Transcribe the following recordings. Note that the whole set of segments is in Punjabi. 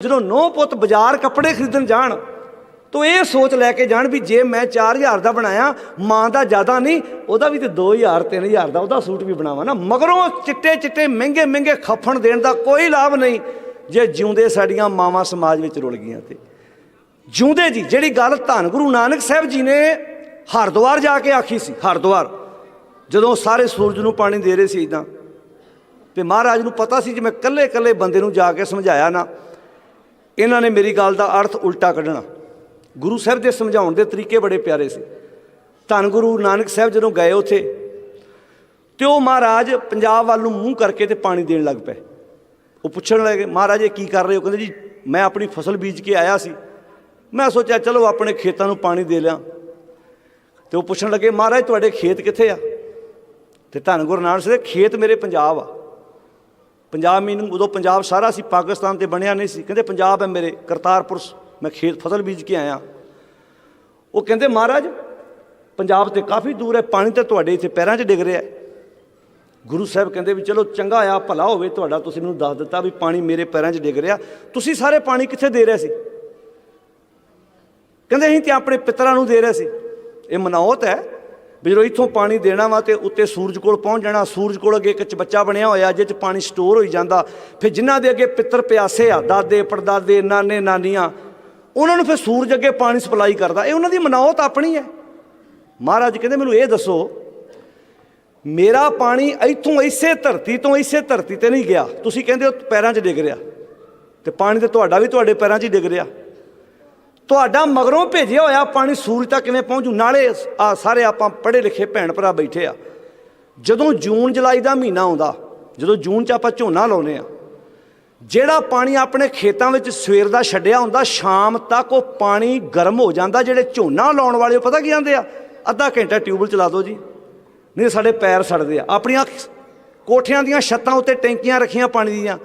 ਜਦੋਂ ਨੌ ਪੁੱਤ ਬਾਜ਼ਾਰ ਕੱਪੜੇ ਖਰੀਦਣ ਜਾਣ, ਤੋ ਇਹ ਸੋਚ ਲੈ ਕੇ ਜਾਣ ਵੀ ਜੇ ਮੈਂ 4000 ਦਾ ਬਣਾਇਆ, ਮਾਂ ਦਾ ਜ਼ਿਆਦਾ ਨਹੀਂ, ਉਹਦਾ ਵੀ ਤੇ 2000 3000 ਦਾ ਉਹਦਾ ਸੂਟ ਵੀ ਬਣਾਵਾਂ ਨਾ। ਮਗਰੋਂ ਚਿੱਟੇ ਚਿੱਟੇ ਮਹਿੰਗੇ ਮਹਿੰਗੇ ਖੱਫਣ ਦੇਣ ਦਾ ਕੋਈ ਲਾਭ ਨਹੀਂ, ਜੇ ਜਿਉਂਦੇ ਸਾਡੀਆਂ ਮਾਵਾਂ ਸਮਾਜ ਵਿੱਚ ਰੁਲ ਗਈਆਂ ਤੇ। ਜਿਉਂਦੇ ਜੀ, ਜਿਹੜੀ ਗੱਲ ਧੰਨ ਗੁਰੂ ਨਾਨਕ ਸਾਹਿਬ ਜੀ ਨੇ ਹਰਿਦੁਆਰ ਜਾ ਕੇ ਆਖੀ ਸੀ, ਹਰਿਦੁਆਰ। ਜਦੋਂ ਸਾਰੇ ਸੂਰਜ ਨੂੰ ਪਾਣੀ ਦੇ ਰਹੇ ਸੀ ਇਦਾਂ ਤੇ ਮਹਾਰਾਜ ਨੂੰ ਪਤਾ ਸੀ ਜੇ ਮੈਂ ਇਕੱਲੇ ਇਕੱਲੇ ਬੰਦੇ ਨੂੰ ਜਾ ਕੇ ਸਮਝਾਇਆ ਨਾ ਇਹਨਾਂ ਨੇ ਮੇਰੀ ਗੱਲ ਦਾ ਅਰਥ ਉਲਟਾ ਕੱਢਣਾ। ਗੁਰੂ ਸਾਹਿਬ ਦੇ ਸਮਝਾਉਣ ਦੇ ਤਰੀਕੇ ਬੜੇ ਪਿਆਰੇ ਸੀ। ਧੰਨ ਗੁਰੂ ਨਾਨਕ ਸਾਹਿਬ ਜਦੋਂ ਗਏ ਉੱਥੇ, ਤੇ ਉਹ ਮਹਾਰਾਜ ਪੰਜਾਬ ਵੱਲ ਨੂੰ ਮੂੰਹ ਕਰਕੇ ਤੇ ਪਾਣੀ ਦੇਣ ਲੱਗ ਪਏ। ਉਹ ਪੁੱਛਣ ਲੱਗੇ, ਮਹਾਰਾਜ, ਇਹ ਕੀ ਕਰ ਰਹੇ ਹੋ? ਕਹਿੰਦੇ, ਜੀ, ਮੈਂ ਆਪਣੀ ਫਸਲ ਬੀਜ ਕੇ ਆਇਆ ਸੀ। ਮੈਂ ਸੋਚਿਆ, ਚਲੋ ਆਪਣੇ ਖੇਤਾਂ ਨੂੰ ਪਾਣੀ ਦੇ ਲਿਆਂ। ਤੇ ਉਹ ਪੁੱਛਣ ਲੱਗੇ, ਮਹਾਰਾਜ, ਤੁਹਾਡੇ ਖੇਤ ਕਿੱਥੇ ਆ? ਤੇ ਧੰਨ ਗੁਰੂ ਨਾਨਕ ਸਾਹਿਬ ਦੇ ਖੇਤ ਮੇਰੇ ਪੰਜਾਬ ਆ। ਪੰਜਾਬ ਮੀਨਿੰਗ ਉਦੋਂ ਪੰਜਾਬ ਸਾਰਾ ਸੀ, ਪਾਕਿਸਤਾਨ ਤੇ ਬਣਿਆ ਨਹੀਂ ਸੀ। ਕਹਿੰਦੇ ਪੰਜਾਬ ਹੈ ਮੇਰੇ, ਕਰਤਾਰਪੁਰ ਮੈਂ ਖੇਤ ਫਸਲ ਬੀਜ ਕੇ ਆਇਆ। ਉਹ ਕਹਿੰਦੇ ਮਹਾਰਾਜ, ਪੰਜਾਬ ਤੇ ਕਾਫੀ ਦੂਰ ਹੈ, ਪਾਣੀ ਤਾਂ ਤੁਹਾਡੇ ਇੱਥੇ ਪੈਰਾਂ 'ਚ ਡਿੱਗ ਰਿਹਾ ਗੁਰੂ ਸਾਹਿਬ ਕਹਿੰਦੇ ਵੀ ਚਲੋ ਚੰਗਾ ਆ, ਭਲਾ ਹੋਵੇ, ਤੁਹਾਡਾ ਤੁਸੀਂ ਮੈਨੂੰ ਦੱਸ ਦਿੱਤਾ ਵੀ ਪਾਣੀ ਮੇਰੇ ਪੈਰਾਂ 'ਚ ਡਿੱਗ ਰਿਹਾ। ਤੁਸੀਂ ਸਾਰੇ ਪਾਣੀ ਕਿੱਥੇ ਦੇ ਰਹੇ ਸੀ? ਕਹਿੰਦੇ ਅਸੀਂ ਤੇ ਆਪਣੇ ਪਿਤਰਾਂ ਨੂੰ ਦੇ ਰਹੇ ਸੀ। ਇਹ ਮਨਾਉਤ ਹੈ ਵੀ ਜਦੋਂ ਇੱਥੋਂ ਪਾਣੀ ਦੇਣਾ ਵਾ ਤੇ ਉੱਤੇ ਸੂਰਜ ਕੋਲ ਪਹੁੰਚ ਜਾਣਾ, ਸੂਰਜ ਕੋਲ ਅੱਗੇ ਇੱਕ ਚਬੱਚਾ ਬਣਿਆ ਹੋਇਆ ਜਿਹਦੇ 'ਚ ਪਾਣੀ ਸਟੋਰ ਹੋਈ ਜਾਂਦਾ। ਫਿਰ ਜਿਨ੍ਹਾਂ ਦੇ ਅੱਗੇ ਪਿੱਤਰ ਪਿਆਸੇ ਆ, ਦਾਦੇ, ਪੜਦਾਦੇ, ਨਾਨੇ, ਨਾਨੀਆਂ, ਉਹਨਾਂ ਨੂੰ ਫਿਰ ਸੂਰਜ ਅੱਗੇ ਪਾਣੀ ਸਪਲਾਈ ਕਰਦਾ। ਇਹ ਉਹਨਾਂ ਦੀ ਮਨਾਉਤ ਆਪਣੀ ਹੈ। ਮਹਾਰਾਜ ਕਹਿੰਦੇ, ਮੈਨੂੰ ਇਹ ਦੱਸੋ, ਮੇਰਾ ਪਾਣੀ ਇੱਥੋਂ ਇਸੇ ਧਰਤੀ ਤੋਂ ਇਸੇ ਧਰਤੀ ਤੇ ਨਹੀਂ ਗਿਆ। ਤੁਸੀਂ ਕਹਿੰਦੇ ਹੋ ਪੈਰਾਂ 'ਚ ਡਿੱਗ ਰਿਹਾ ਤੇ ਪਾਣੀ ਤੇ ਤੁਹਾਡਾ ਵੀ ਤੁਹਾਡੇ ਪੈਰਾਂ 'ਚ ਹੀ ਡਿੱਗ ਰਿਹਾ। ਤੁਹਾਡਾ ਮਗਰੋਂ ਭੇਜਿਆ ਹੋਇਆ ਪਾਣੀ ਸੂਰਜ ਤੱਕ ਕਿਵੇਂ ਪਹੁੰਚੂ? ਨਾਲੇ ਆ ਸਾਰੇ ਆਪਾਂ ਪੜ੍ਹੇ ਲਿਖੇ ਭੈਣ ਭਰਾ ਬੈਠੇ ਆ। ਜਦੋਂ ਜੂਨ ਜੁਲਾਈ ਦਾ ਮਹੀਨਾ ਆਉਂਦਾ, ਜਦੋਂ ਜੂਨ 'ਚ ਆਪਾਂ ਝੋਨਾ ਲਾਉਨੇ ਆ, ਜਿਹੜਾ ਪਾਣੀ ਆਪਣੇ ਖੇਤਾਂ ਵਿੱਚ ਸਵੇਰ ਦਾ ਛੱਡਿਆ ਹੁੰਦਾ, ਸ਼ਾਮ ਤੱਕ ਉਹ ਪਾਣੀ ਗਰਮ ਹੋ ਜਾਂਦਾ, ਜਿਹੜੇ ਝੋਨਾ ਲਾਉਣ ਵਾਲੇ, ਉਹ ਪਤਾ ਕੀ ਆਂਦੇ ਆ? ਅੱਧਾ ਘੰਟਾ ਟਿਊਬਲ ਚਲਾ ਦਿਓ ਜੀ। ਨਹੀਂ, ਸਾਡੇ ਪੈਰ ਸੜਦੇ ਆ। ਆਪਣੀਆਂ ਕੋਠਿਆਂ ਦੀਆਂ ਛੱਤਾਂ ਉੱਤੇ ਟੈਂਕੀਆਂ ਰੱਖੀਆਂ ਪਾਣੀ ਦੀਆਂ।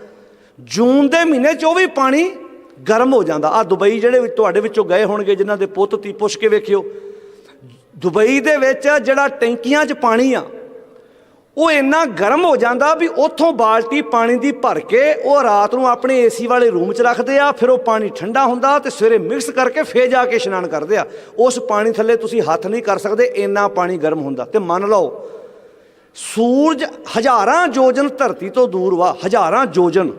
ਜੂਨ ਦੇ ਮਹੀਨੇ 'ਚ ਉਹ ਵੀ ਪਾਣੀ ਗਰਮ ਹੋ ਜਾਂਦਾ। ਆ ਦੁਬਈ ਜਿਹੜੇ ਵਿੱਚ ਤੁਹਾਡੇ ਵਿੱਚੋਂ ਗਏ ਹੋਣਗੇ, ਜਿਨ੍ਹਾਂ ਦੇ ਪੁੱਤ ਤੀ ਪੁੱਛ ਕੇ ਵੇਖਿਓ। ਦੁਬਈ ਦੇ ਵਿੱਚ ਜਿਹੜਾ ਟੈਂਕੀਆਂ 'ਚ ਪਾਣੀ ਆ, ਉਹ ਇੰਨਾ ਗਰਮ ਹੋ ਜਾਂਦਾ ਵੀ ਉੱਥੋਂ ਬਾਲਟੀ ਪਾਣੀ ਦੀ ਭਰ ਕੇ ਉਹ ਰਾਤ ਨੂੰ ਆਪਣੇ ਏਸੀ ਵਾਲੇ ਰੂਮ 'ਚ ਰੱਖਦੇ ਆ, ਫਿਰ ਉਹ ਪਾਣੀ ਠੰਡਾ ਹੁੰਦਾ ਤੇ ਸਵੇਰੇ ਮਿਕਸ ਕਰਕੇ ਫੇਰ ਜਾ ਕੇ ਇਸ਼ਨਾਨ ਕਰਦੇ ਆ। ਉਸ ਪਾਣੀ ਥੱਲੇ ਤੁਸੀਂ ਹੱਥ ਨਹੀਂ ਕਰ ਸਕਦੇ, ਇੰਨਾ ਪਾਣੀ ਗਰਮ ਹੁੰਦਾ। ਤੇ ਮੰਨ ਲਓ, ਸੂਰਜ ਹਜ਼ਾਰਾਂ ਯੋਜਨ ਧਰਤੀ ਤੋਂ ਦੂਰ ਵਾ, ਹਜ਼ਾਰਾਂ ਯੋਜਨ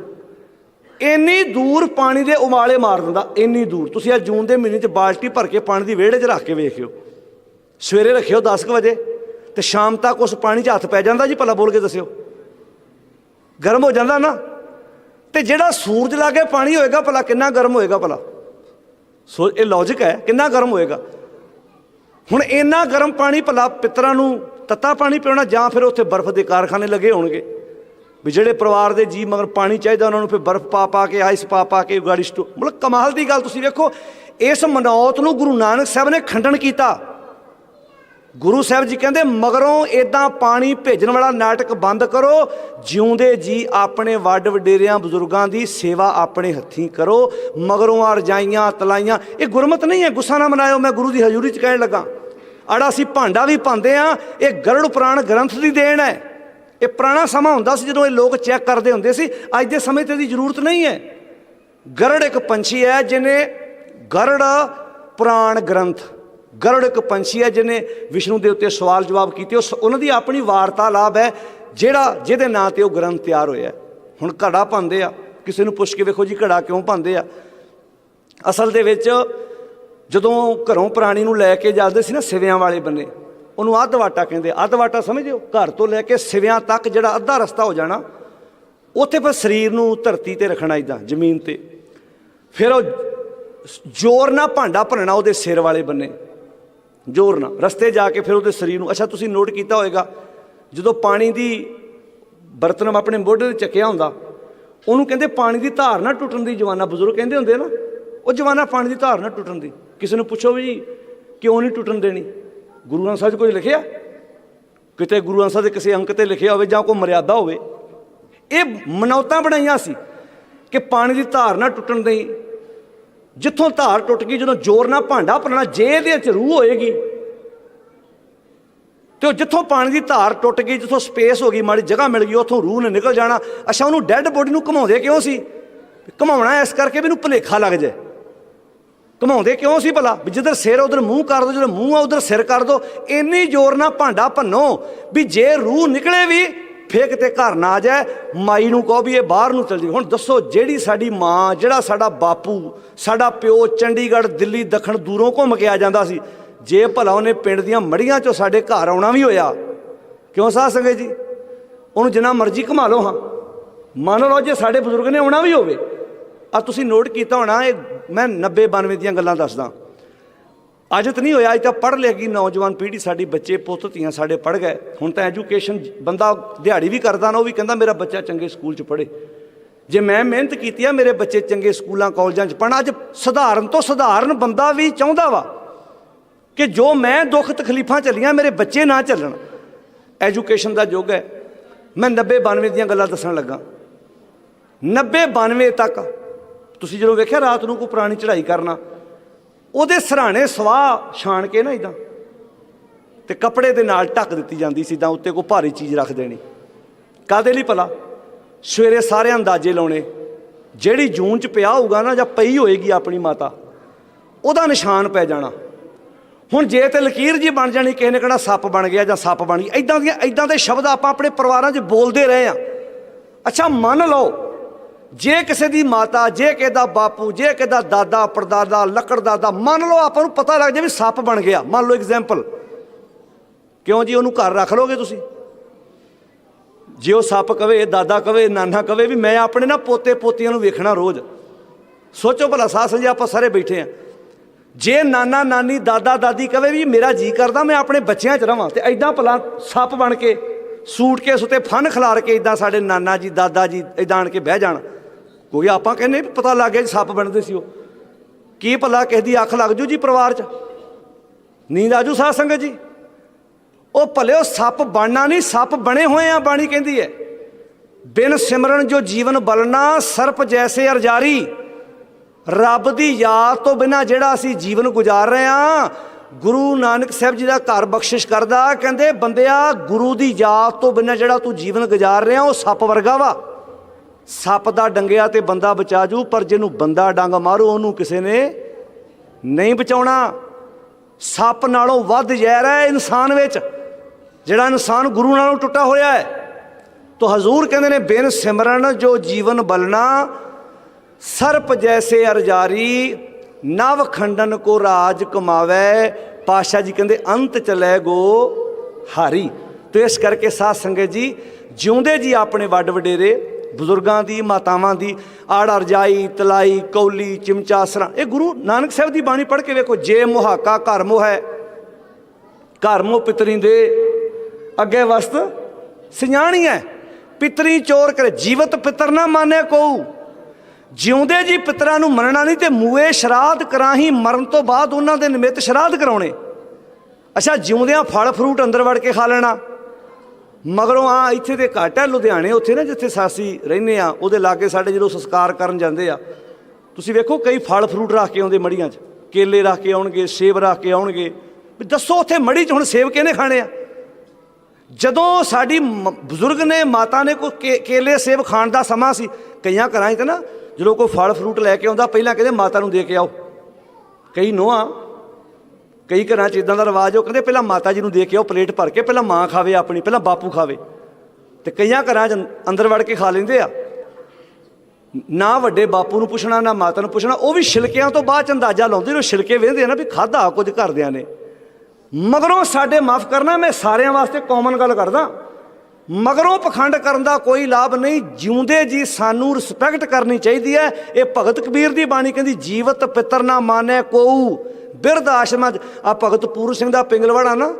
ਇੰਨੀ ਦੂਰ ਪਾਣੀ ਦੇ ਉਮਾਲੇ ਮਾਰ ਦਿੰਦਾ, ਇੰਨੀ ਦੂਰ। ਤੁਸੀਂ ਆ ਜੂਨ ਦੇ ਮਹੀਨੇ 'ਚ ਬਾਲਟੀ ਭਰ ਕੇ ਪਾਣੀ ਦੀ ਵਿਹੜੇ 'ਚ ਰੱਖ ਕੇ ਵੇਖਿਓ। ਸਵੇਰੇ ਰੱਖਿਓ 10 ਕੁ ਵਜੇ, ਤੇ ਸ਼ਾਮ ਤੱਕ ਉਸ ਪਾਣੀ 'ਚ ਹੱਥ ਪੈ ਜਾਂਦਾ ਜੀ, ਭਲਾ ਬੋਲ ਕੇ ਦੱਸਿਓ। ਗਰਮ ਹੋ ਜਾਂਦਾ ਨਾ। ਤੇ ਜਿਹੜਾ ਸੂਰਜ ਲਾ ਕੇ ਪਾਣੀ ਹੋਏਗਾ, ਭਲਾ ਕਿੰਨਾ ਗਰਮ ਹੋਏਗਾ ਭਲਾ? ਸੋ ਇਹ ਲੌਜੀਕ ਹੈ, ਕਿੰਨਾ ਗਰਮ ਹੋਏਗਾ? ਹੁਣ ਇੰਨਾ ਗਰਮ ਪਾਣੀ ਭਲਾ ਪਿੱਤਰਾਂ ਨੂੰ ਤੱਤਾ ਪਾਣੀ ਪਿਉਣਾ ਜਾਂ ਫਿਰ ਉੱਥੇ ਬਰਫ਼ ਦੇ ਕਾਰਖਾਨੇ ਲੱਗੇ ਹੋਣਗੇ? ਵੀ ਜਿਹੜੇ ਪਰਿਵਾਰ ਦੇ ਜੀ ਮਗਰ ਪਾਣੀ ਚਾਹੀਦਾ, ਉਹਨਾਂ ਨੂੰ ਫਿਰ ਬਰਫ਼ ਪਾ ਪਾ ਕੇ ਆਈਸ ਪਾ ਪਾ ਕੇ ਗਾੜੀ ਸਟੋ ਮਤਲਬ ਕਮਾਲ ਦੀ ਗੱਲ ਤੁਸੀਂ ਵੇਖੋ, ਇਸ ਮਨੌਤ ਨੂੰ ਗੁਰੂ ਨਾਨਕ ਸਾਹਿਬ ਨੇ ਖੰਡਨ ਕੀਤਾ। ਗੁਰੂ ਸਾਹਿਬ ਜੀ ਕਹਿੰਦੇ, ਮਗਰੋਂ ਇਦਾਂ ਪਾਣੀ ਭੇਜਣ ਵਾਲਾ ਨਾਟਕ ਬੰਦ ਕਰੋ, ਜਿਉਂਦੇ ਜੀ ਆਪਣੇ ਵੱਡ ਵਡੇਰਿਆਂ ਬਜ਼ੁਰਗਾਂ ਦੀ ਸੇਵਾ ਆਪਣੇ ਹੱਥੀਂ ਕਰੋ, ਮਗਰੋਂ ਆ ਰਜਾਈਆਂ, ਤਲਾਈਆਂ। ਇਹ ਗੁਰਮਤ ਨਹੀਂ ਹੈ, ਗੁੱਸਾ ਨਾ ਮਨਾਇਓ, ਮੈਂ ਗੁਰੂ ਦੀ ਹਜ਼ੂਰੀ 'ਚ ਕਹਿਣ ਲੱਗਾ। ਅੜਾ ਅਸੀਂ ਭਾਂਡਾ ਵੀ ਪਾਉਂਦੇ ਆ ਇਹ ਗਰੜ ਪੁਰਾਣ ਗ੍ਰੰਥ ਦੀ ਦੇਣ ਹੈ। ਇਹ ਪੁਰਾਣਾ ਸਮਾਂ ਹੁੰਦਾ ਸੀ ਜਦੋਂ ਇਹ ਲੋਕ ਚੈੱਕ ਕਰਦੇ ਹੁੰਦੇ ਸੀ। ਅੱਜ ਦੇ ਸਮੇਂ ਤੇ ਇਹਦੀ ਜ਼ਰੂਰਤ ਨਹੀਂ ਹੈ। ਗਰੜ ਇੱਕ ਪੰਛੀ ਹੈ ਜਿਹਨੇ ਗਰੜ ਪੁਰਾਣ ਗ੍ਰੰਥ, ਗਰੜ ਇੱਕ ਪੰਛੀ ਹੈ ਜਿਹਨੇ ਵਿਸ਼ਨੂੰ ਦੇ ਉੱਤੇ ਸਵਾਲ ਜਵਾਬ ਕੀਤੇ। ਉਸ ਉਹਨਾਂ ਦੀ ਆਪਣੀ ਵਾਰਤਾਲਾਪ ਹੈ, ਜਿਹੜਾ ਜਿਹਦੇ ਨਾਂ ਤੇ ਉਹ ਗ੍ਰੰਥ ਤਿਆਰ ਹੋਇਆ ਹੁਣ ਘੜਾ ਪਾਉਂਦੇ ਆ। ਕਿਸੇ ਨੂੰ ਪੁੱਛ ਕੇ ਵੇਖੋ ਜੀ ਘੜਾ ਕਿਉਂ ਪਾਉਂਦੇ ਆ। ਅਸਲ ਦੇ ਵਿੱਚ ਜਦੋਂ ਘਰੋਂ ਪ੍ਰਾਣੀ ਨੂੰ ਲੈ ਕੇ ਜਾਂਦੇ ਸੀ ਨਾ, ਸਿਵਿਆਂ ਵਾਲੇ ਬੰਨੇ ਉਹਨੂੰ ਅੱਧ ਵਾਟਾ ਕਹਿੰਦੇ ਅੱਧ ਵਾਟਾ ਸਮਝਦੇ ਹੋ ਘਰ ਤੋਂ ਲੈ ਕੇ ਸਿਵਿਆਂ ਤੱਕ ਜਿਹੜਾ ਅੱਧਾ ਰਸਤਾ ਹੋ ਜਾਣਾ, ਉੱਥੇ ਫਿਰ ਸਰੀਰ ਨੂੰ ਧਰਤੀ ਤੇ ਰੱਖਣਾ ਇਦਾਂ ਜ਼ਮੀਨ ਤੇ। ਫਿਰ ਉਹ ਜ਼ੋਰ ਨਾਲ ਭਾਂਡਾ ਭਰਨਾ ਉਹਦੇ ਸਿਰ ਵਾਲੇ ਬੰਨੇ। ਜ਼ੋਰ ਨਾਲ। ਰਸਤੇ ਜਾ ਕੇ ਫਿਰ ਉਹਦੇ ਸਰੀਰ ਨੂੰ, ਅੱਛਾ, ਤੁਸੀਂ ਨੋਟ ਕੀਤਾ ਹੋਵੇਗਾ ਜਦੋਂ ਪਾਣੀ ਦੀ ਬਰਤਨ ਆਪਣੇ ਮੋਢੇ ਤੇ ਚੱਕਿਆ ਹੁੰਦਾ, ਉਹਨੂੰ ਕਹਿੰਦੇ ਪਾਣੀ ਦੀ ਧਾਰ ਨਾ ਟੁੱਟਣ ਦੀ, ਜਵਾਨਾ ਬਜ਼ੁਰਗ ਕਹਿੰਦੇ ਹੁੰਦੇ ਨਾ, ਉਹ ਜਵਾਨਾ ਪਾਣੀ ਦੀ ਧਾਰ ਨਾ ਟੁੱਟਣ ਦੀ। ਕਿਸੇ ਨੂੰ ਪੁੱਛੋ ਵੀ ਜੀ, ਕਿਉਂ ਨਹੀਂ ਟੁੱਟਣ ਦੇਣੀ? ਗੁਰੂ ਗ੍ਰੰਥ ਸਾਹਿਬ 'ਚ ਕੁਝ ਲਿਖਿਆ? ਕਿਤੇ ਗੁਰੂ ਗ੍ਰੰਥ ਸਾਹਿਬ ਦੇ ਕਿਸੇ ਅੰਕ ਤੇ ਲਿਖਿਆ ਹੋਵੇ ਜਾਂ ਕੋਈ ਮਰਿਆਦਾ ਹੋਵੇ। ਇਹ ਮਨੌਤਾਂ ਬਣਾਈਆਂ ਸੀ ਕਿ ਪਾਣੀ ਦੀ ਧਾਰ ਨਾ ਟੁੱਟਣ ਦੇਈ। ਜਿੱਥੋਂ ਧਾਰ ਟੁੱਟ ਗਈ, ਜਦੋਂ ਜ਼ੋਰ ਨਾਲ ਭਾਂਡਾ ਭਰਨਾ ਜੇ ਇਹਦੇ ਵਿੱਚ ਰੂਹ ਹੋਏਗੀ। ਤੇ ਉਹ ਜਿੱਥੋਂ ਪਾਣੀ ਦੀ ਧਾਰ ਟੁੱਟ ਗਈ, ਜਿੱਥੋਂ ਸਪੇਸ ਹੋ ਗਈ, ਮਾੜੀ ਜਗ੍ਹਾ ਮਿਲ ਗਈ, ਉੱਥੋਂ ਰੂਹ ਨੇ ਨਿਕਲ ਜਾਣਾ। ਅੱਛਾ, ਉਹਨੂੰ ਡੈੱਡ ਬੋਡੀ ਨੂੰ ਘਮਾਉਂਦੇ ਕਿਉਂ ਸੀ? ਘਮਾਉਣਾ ਇਸ ਕਰਕੇ ਵੀ ਇਹਨੂੰ ਭੁਲੇਖਾ ਲੱਗ ਜਾਏ। ਘਮਾਉਂਦੇ ਕਿਉਂ ਸੀ ਭਲਾ? ਵੀ ਜਿੱਧਰ ਸਿਰ ਉਧਰ ਮੂੰਹ ਕਰ ਦੋ ਜਦੋਂ ਮੂੰਹ ਆ, ਉਧਰ ਸਿਰ ਕਰ ਦੋ। ਇੰਨੀ ਜ਼ੋਰ ਨਾਲ ਭਾਂਡਾ ਭੰਨੋ ਵੀ ਜੇ ਰੂਹ ਨਿਕਲੇ ਵੀ, ਫੇਰ ਕਿਤੇ ਘਰ ਨਾ ਆ ਜਾਏ। ਮਾਈ ਨੂੰ ਕਹੋ ਵੀ ਇਹ ਬਾਹਰ ਨੂੰ ਚਲ ਜਾਵੇ ਹੁਣ ਦੱਸੋ, ਜਿਹੜੀ ਸਾਡੀ ਮਾਂ, ਜਿਹੜਾ ਸਾਡਾ ਬਾਪੂ, ਸਾਡਾ ਪਿਓ ਚੰਡੀਗੜ੍ਹ, ਦਿੱਲੀ, ਦੱਖਣ ਦੂਰੋਂ ਘੁੰਮ ਕੇ ਆ ਜਾਂਦਾ ਸੀ, ਜੇ ਭਲਾ ਉਹਨੇ ਪਿੰਡ ਦੀਆਂ ਮੜੀਆਂ ਚੋਂ ਸਾਡੇ ਘਰ ਆਉਣਾ ਵੀ ਹੋਇਆ। ਕਿਉਂ ਸਾਹ ਸੰਗਤ ਜੀ? ਉਹਨੂੰ ਜਿੰਨਾ ਮਰਜ਼ੀ ਘੁਮਾ ਲਓ ਹਾਂ। ਮੰਨ ਲਓ ਜੇ ਸਾਡੇ ਬਜ਼ੁਰਗ ਨੇ ਆਉਣਾ ਵੀ ਹੋਵੇ। ਆ ਤੁਸੀਂ ਨੋਟ ਕੀਤਾ ਹੋਣਾ, ਇਹ ਮੈਂ 90 92 ਦੀਆਂ ਗੱਲਾਂ ਦੱਸਦਾ। ਅੱਜ ਤਾਂ ਨਹੀਂ ਹੋਇਆ, ਅੱਜ ਤਾਂ ਪੜ੍ਹ ਲਿਆਗੀ ਨੌਜਵਾਨ ਪੀੜ੍ਹੀ, ਸਾਡੀ ਬੱਚੇ, ਪੁੱਤ, ਧੀਆਂ ਸਾਡੇ ਪੜ੍ਹ ਗਏ। ਹੁਣ ਤਾਂ ਐਜੂਕੇਸ਼ਨ ਬੰਦਾ ਦਿਹਾੜੀ ਵੀ ਕਰਦਾ ਨਾ, ਉਹ ਵੀ ਕਹਿੰਦਾ ਮੇਰਾ ਬੱਚਾ ਚੰਗੇ ਸਕੂਲ 'ਚ ਪੜ੍ਹੇ। ਜੇ ਮੈਂ ਮਿਹਨਤ ਕੀਤੀ ਆ, ਮੇਰੇ ਬੱਚੇ ਚੰਗੇ ਸਕੂਲਾਂ, ਕਾਲਜਾਂ 'ਚ ਪੜ੍ਹਨ, ਅੱਜ ਸਧਾਰਨ ਤੋਂ ਸਧਾਰਨ ਬੰਦਾ ਵੀ ਚਾਹੁੰਦਾ ਵਾ ਕਿ ਜੋ ਮੈਂ ਦੁੱਖ ਤਕਲੀਫਾਂ ਚੱਲੀਆਂ ਮੇਰੇ ਬੱਚੇ ਨਾ ਚੱਲਣ ਐਜੂਕੇਸ਼ਨ ਦਾ ਯੁੱਗ ਹੈ। ਮੈਂ 90 92 ਦੀਆਂ ਗੱਲਾਂ ਦੱਸਣ ਲੱਗਾ। 90 92 ਤੱਕ ਤੁਸੀਂ ਜਦੋਂ ਵੇਖਿਆ ਰਾਤ ਨੂੰ ਕੋਈ ਪੁਰਾਣੀ ਚੜ੍ਹਾਈ ਕਰਨਾ, ਉਹਦੇ ਸਰਾਣੇ ਸਵਾਹ ਛਾਣ ਕੇ ਨਾ ਇਦਾਂ ਤੇ ਕੱਪੜੇ ਦੇ ਨਾਲ ਢੱਕ ਦਿੱਤੀ ਜਾਂਦੀ ਸੀ ਤਾਂ ਉੱਤੇ ਕੋਈ ਭਾਰੀ ਚੀਜ਼ ਰੱਖ ਦੇਣੀ। ਕਾਦੇ ਲਈ ਭਲਾ? ਸਵੇਰੇ ਸਾਰੇ ਅੰਦਾਜ਼ੇ ਲਾਉਣੇ, ਜਿਹੜੀ ਜੂਨ ਚ ਪਿਆ ਹੋਊਗਾ ਨਾ ਜਾਂ ਪਈ ਹੋਏਗੀ ਆਪਣੀ ਮਾਤਾ, ਉਹਦਾ ਨਿਸ਼ਾਨ ਪੈ ਜਾਣਾ। ਹੁਣ ਜੇ ਤੇ ਲਕੀਰ ਜੀ ਬਣ ਜਾਣੀ, ਕਿਸੇ ਨੇ ਕਿਹੜਾ ਸੱਪ ਬਣ ਗਿਆ ਜਾਂ ਸੱਪ ਬਣ ਗਈ ਇਦਾਂ ਦੀਆਂ ਇਦਾਂ ਦੇ ਸ਼ਬਦ ਆਪਾਂ ਆਪਣੇ ਪਰਿਵਾਰਾਂ 'ਚ ਬੋਲਦੇ ਰਹੇ ਆ। ਅੱਛਾ, ਮੰਨ ਲਓ ਜੇ ਕਿਸੇ ਦੀ ਮਾਤਾ, ਜੇ ਕਿਸੇ ਦਾ ਬਾਪੂ, ਜੇ ਕਿਸੇ ਦਾ ਦਾਦਾ, ਪੜਦਾਦਾ ਲੱਕੜ ਦਾਦਾ ਮੰਨ ਲਓ ਆਪਾਂ ਨੂੰ ਪਤਾ ਲੱਗ ਜਾਵੇ ਵੀ ਸੱਪ ਬਣ ਗਿਆ। ਮੰਨ ਲਓ ਐਗਜ਼ਾਮਪਲ ਕਿਉਂ ਜੀ? ਉਹਨੂੰ ਘਰ ਰੱਖ ਲੋਗੇ ਤੁਸੀਂ? ਜੇ ਉਹ ਸੱਪ ਕਵੇ, ਦਾਦਾ ਕਵੇ, ਨਾਨਾ ਕਵੇ ਵੀ ਮੈਂ ਆਪਣੇ ਨਾ ਪੋਤੇ ਪੋਤੀਆਂ ਨੂੰ ਵੇਖਣਾ ਰੋਜ਼। ਸੋਚੋ ਭਲਾ ਸਾਹ ਸੰਜੇ ਆਪਾਂ ਸਾਰੇ ਬੈਠੇ ਆ। ਜੇ ਨਾਨਾ, ਨਾਨੀ, ਦਾਦਾ, ਦਾਦੀ ਕਵੇ ਵੀ ਮੇਰਾ ਜੀ ਕਰਦਾ, ਮੈਂ ਆਪਣੇ ਬੱਚਿਆਂ 'ਚ ਰਵਾਂ ਤੇ ਐਦਾਂ ਭਲਾ ਸੱਪ ਬਣ ਕੇ ਸੂਟ ਕੇ ਉਤੇ ਫਨ ਖਿਲਾਰ ਕੇ ਇਦਾਂ ਸਾਡੇ ਨਾਨਾ ਜੀ, ਦਾਦਾ ਜੀ ਇਦਾਂ ਆਣ ਕੇ ਬਹਿ ਜਾਣ। ਕੋਈ ਆਪਾਂ ਕਹਿੰਦੇ ਵੀ ਪਤਾ ਲੱਗ ਗਿਆ ਜੀ ਸੱਪ ਬਣਦੇ ਸੀ ਉਹ। ਕੀ ਭਲਾ ਕਿਸੇ ਦੀ ਅੱਖ ਲੱਗ ਜੂ ਜੀ ਪਰਿਵਾਰ 'ਚ? ਨੀਂਦ ਆਜੂ ਸਾਧ ਸੰਗਤ ਜੀ। ਉਹ ਭਲੇ ਉਹ ਸੱਪ ਬਣਨਾ ਨਹੀਂ, ਸੱਪ ਬਣੇ ਹੋਏ ਆ ਬਾਣੀ ਕਹਿੰਦੀ ਹੈ। ਬਿਨ ਸਿਮਰਨ ਜੋ ਜੀਵਨ ਬਲਣਾ, ਸਰਪ ਜੈਸੇ ਅਰਜਾਰੀ। ਰੱਬ ਦੀ ਯਾਦ ਤੋਂ ਬਿਨਾ ਜਿਹੜਾ ਅਸੀਂ ਜੀਵਨ ਗੁਜ਼ਾਰ ਰਹੇ ਆ, ਗੁਰੂ ਨਾਨਕ ਸਾਹਿਬ ਜੀ ਦਾ ਘਰ ਬਖਸ਼ਿਸ਼ ਕਰਦਾ, ਕਹਿੰਦੇ, ਬੰਦਿਆ, ਗੁਰੂ ਦੀ ਯਾਦ ਤੋਂ ਬਿਨਾ ਜਿਹੜਾ ਤੂੰ ਜੀਵਨ ਗੁਜ਼ਾਰ ਰਿਹਾ, ਉਹ ਸੱਪ ਵਰਗਾ ਵਾ। ਸੱਪ ਦਾ ਡੰਗਿਆ ਤੇ ਬੰਦਾ ਬਚਾ ਜੂ, ਪਰ ਜਿਹਨੂੰ ਬੰਦਾ ਡੰਗ ਮਾਰੂ, ਉਹਨੂੰ ਕਿਸੇ ਨੇ ਨਹੀਂ ਬਚਾਉਣਾ। ਸੱਪ ਨਾਲੋਂ ਵੱਧ ਜ਼ਹਿਰ ਹੈ ਇਨਸਾਨ ਵਿੱਚ, ਜਿਹੜਾ ਇਨਸਾਨ ਗੁਰੂ ਨਾਲੋਂ ਟੁੱਟਾ ਹੋਇਆ ਹੈ। ਤੋ ਹਜ਼ੂਰ ਕਹਿੰਦੇ ਨੇ, ਬਿਨ ਸਿਮਰਨ ਜੋ ਜੀਵਨ ਬਲਣਾ, ਸਰਪ ਜੈਸੇ ਅਰਜਾਰੀ, ਨਵ ਖੰਡਨ ਕੋ ਰਾਜ ਕਮਾਵੇ। ਪਾਸ਼ਾ ਜੀ ਕਹਿੰਦੇ, ਅੰਤ ਚਲੇ ਗੋ ਹਾਰੀ। ਤੇ ਇਸ ਕਰਕੇ ਸਾਧ ਸੰਗਤ ਜੀ, ਜਿਉਂਦੇ ਜੀ ਆਪਣੇ ਵੱਡ ਵਡੇਰੇ ਬਜ਼ੁਰਗਾਂ ਦੀ, ਮਾਤਾਵਾਂ ਦੀ, ਆੜ ਅਰਜਾਈ, ਤਲਾਈ, ਕੌਲੀ, ਚਿਮਚਾ, ਸਰਾਂ। ਇਹ ਗੁਰੂ ਨਾਨਕ ਸਾਹਿਬ ਦੀ ਬਾਣੀ ਪੜ੍ਹ ਕੇ ਵੇਖੋ, ਜੇ ਮੁਹਾਕਾ ਘਰ ਮੋਹ ਹੈ, ਘਰ ਮੋਹ ਪਿਤਰੀ ਦੇ ਅੱਗੇ ਵਸਤ ਸਿਆਣੀ ਹੈ। ਪਿਤਰੀ ਚੋਰ ਕਰੇ, ਜੀਵਤ ਪਿਤਰ ਨਾ ਮਾਨੇ ਕੋਉ। ਜਿਉਂਦੇ ਜੀ ਪਿਤਰਾਂ ਨੂੰ ਮੰਨਣਾ ਨਹੀਂ ਤੇ ਮੂਏ ਸ਼ਰਾਧ ਕਰਾਹੀ ਮਰਨ ਤੋਂ ਬਾਅਦ ਉਹਨਾਂ ਦੇ ਨਿਮਿਤ ਸ਼ਰਾਧ ਕਰਾਉਣੇ। ਅੱਛਾ, ਜਿਉਂਦਿਆਂ ਫਲ ਫਰੂਟ ਅੰਦਰ ਵੜ ਕੇ ਖਾ ਲੈਣਾ। ਮਗਰੋਂ ਆ ਇੱਥੇ ਤੇ ਘੱਟ ਹੈ ਲੁਧਿਆਣੇ, ਉੱਥੇ ਨਾ ਜਿੱਥੇ ਸਾਸੀ ਰਹਿੰਦੇ ਆ, ਉਹਦੇ ਲਾਗੇ ਸਾਡੇ ਜਦੋਂ ਸੰਸਕਾਰ ਕਰਨ ਜਾਂਦੇ ਆ, ਤੁਸੀਂ ਵੇਖੋ ਕਈ ਫਲ ਫਰੂਟ ਰੱਖ ਕੇ ਆਉਂਦੇ ਮੜੀਆਂ 'ਚ, ਕੇਲੇ ਰੱਖ ਕੇ ਆਉਣਗੇ, ਸੇਬ ਰੱਖ ਕੇ ਆਉਣਗੇ, ਵੀ ਦੱਸੋ ਉੱਥੇ ਮੜੀ 'ਚ ਹੁਣ ਸੇਬ ਕਿਹਨੇ ਖਾਣੇ ਆ? ਜਦੋਂ ਸਾਡੀ ਮ- ਬਜ਼ੁਰਗ ਨੇ, ਮਾਤਾ ਨੇ ਕੋਈ ਕੇ- ਕੇਲੇ, ਸੇਬ ਖਾਣ ਦਾ ਸਮਾਂ ਸੀ, ਕਈਆਂ ਘਰਾਂ 'ਚ ਤਾਂ ਨਾ, ਜਦੋਂ ਕੋਈ ਫਲ ਫਰੂਟ ਲੈ ਕੇ ਆਉਂਦਾ, ਪਹਿਲਾਂ ਕਹਿੰਦੇ ਮਾਤਾ ਨੂੰ ਦੇ ਕੇ ਆਓ। ਕਈ ਨੋਆ ਕਈ ਘਰਾਂ 'ਚ ਇਦਾਂ ਦਾ ਰਿਵਾਜ ਉਹ ਕਹਿੰਦੇ ਪਹਿਲਾਂ ਮਾਤਾ ਜੀ ਨੂੰ ਦੇ ਕੇ ਉਹ ਪਲੇਟ ਭਰ ਕੇ, ਪਹਿਲਾਂ ਮਾਂ ਖਾਵੇ ਆਪਣੀ, ਪਹਿਲਾਂ ਬਾਪੂ ਖਾਵੇ। ਤੇ ਕਈਆਂ ਘਰਾਂ 'ਚ ਅੰਦਰ ਵੜ ਕੇ ਖਾ ਲੈਂਦੇ ਆ। ਨਾ ਵੱਡੇ ਬਾਪੂ ਨੂੰ ਪੁੱਛਣਾ, ਨਾ ਮਾਤਾ ਨੂੰ ਪੁੱਛਣਾ, ਉਹ ਵੀ ਛਿਲਕਿਆਂ ਤੋਂ ਬਾਅਦ ਚ ਅੰਦਾਜ਼ਾ ਲਾਉਂਦੇ ਨੇ, ਉਹ ਛਿਲਕੇ ਵੇਖਦੇ ਆ ਨਾ ਵੀ ਖਾਦਾ ਕੁਝ ਘਰਦਿਆਂ ਨੇ। ਮਗਰੋਂ ਸਾਡੇ ਮਾਫ ਕਰਨਾ, ਮੈਂ ਸਾਰਿਆਂ ਵਾਸਤੇ ਕਾਮਨ ਗੱਲ ਕਰਦਾ। ਮਗਰੋਂ ਪਖੰਡ ਕਰਨ ਦਾ ਕੋਈ ਲਾਭ ਨਹੀਂ, ਜਿਉਂਦੇ ਜੀ ਸਾਨੂੰ ਰਿਸਪੈਕਟ ਕਰਨੀ ਚਾਹੀਦੀ ਹੈ। ਇਹ ਭਗਤ ਕਬੀਰ ਦੀ ਬਾਣੀ ਕਹਿੰਦੀ, ਜੀਵਤ ਪਿਤਰ ਨਾ ਮਾਨੈ ਕੋਊ। ਬਿਰਧ ਆਸ਼ਰਮਾਂ 'ਚ। ਆ ਭਗਤ ਪੂਰ ਸਿੰਘ ਦਾ ਪਿੰਗਲਵਾੜਾ ਨਾ,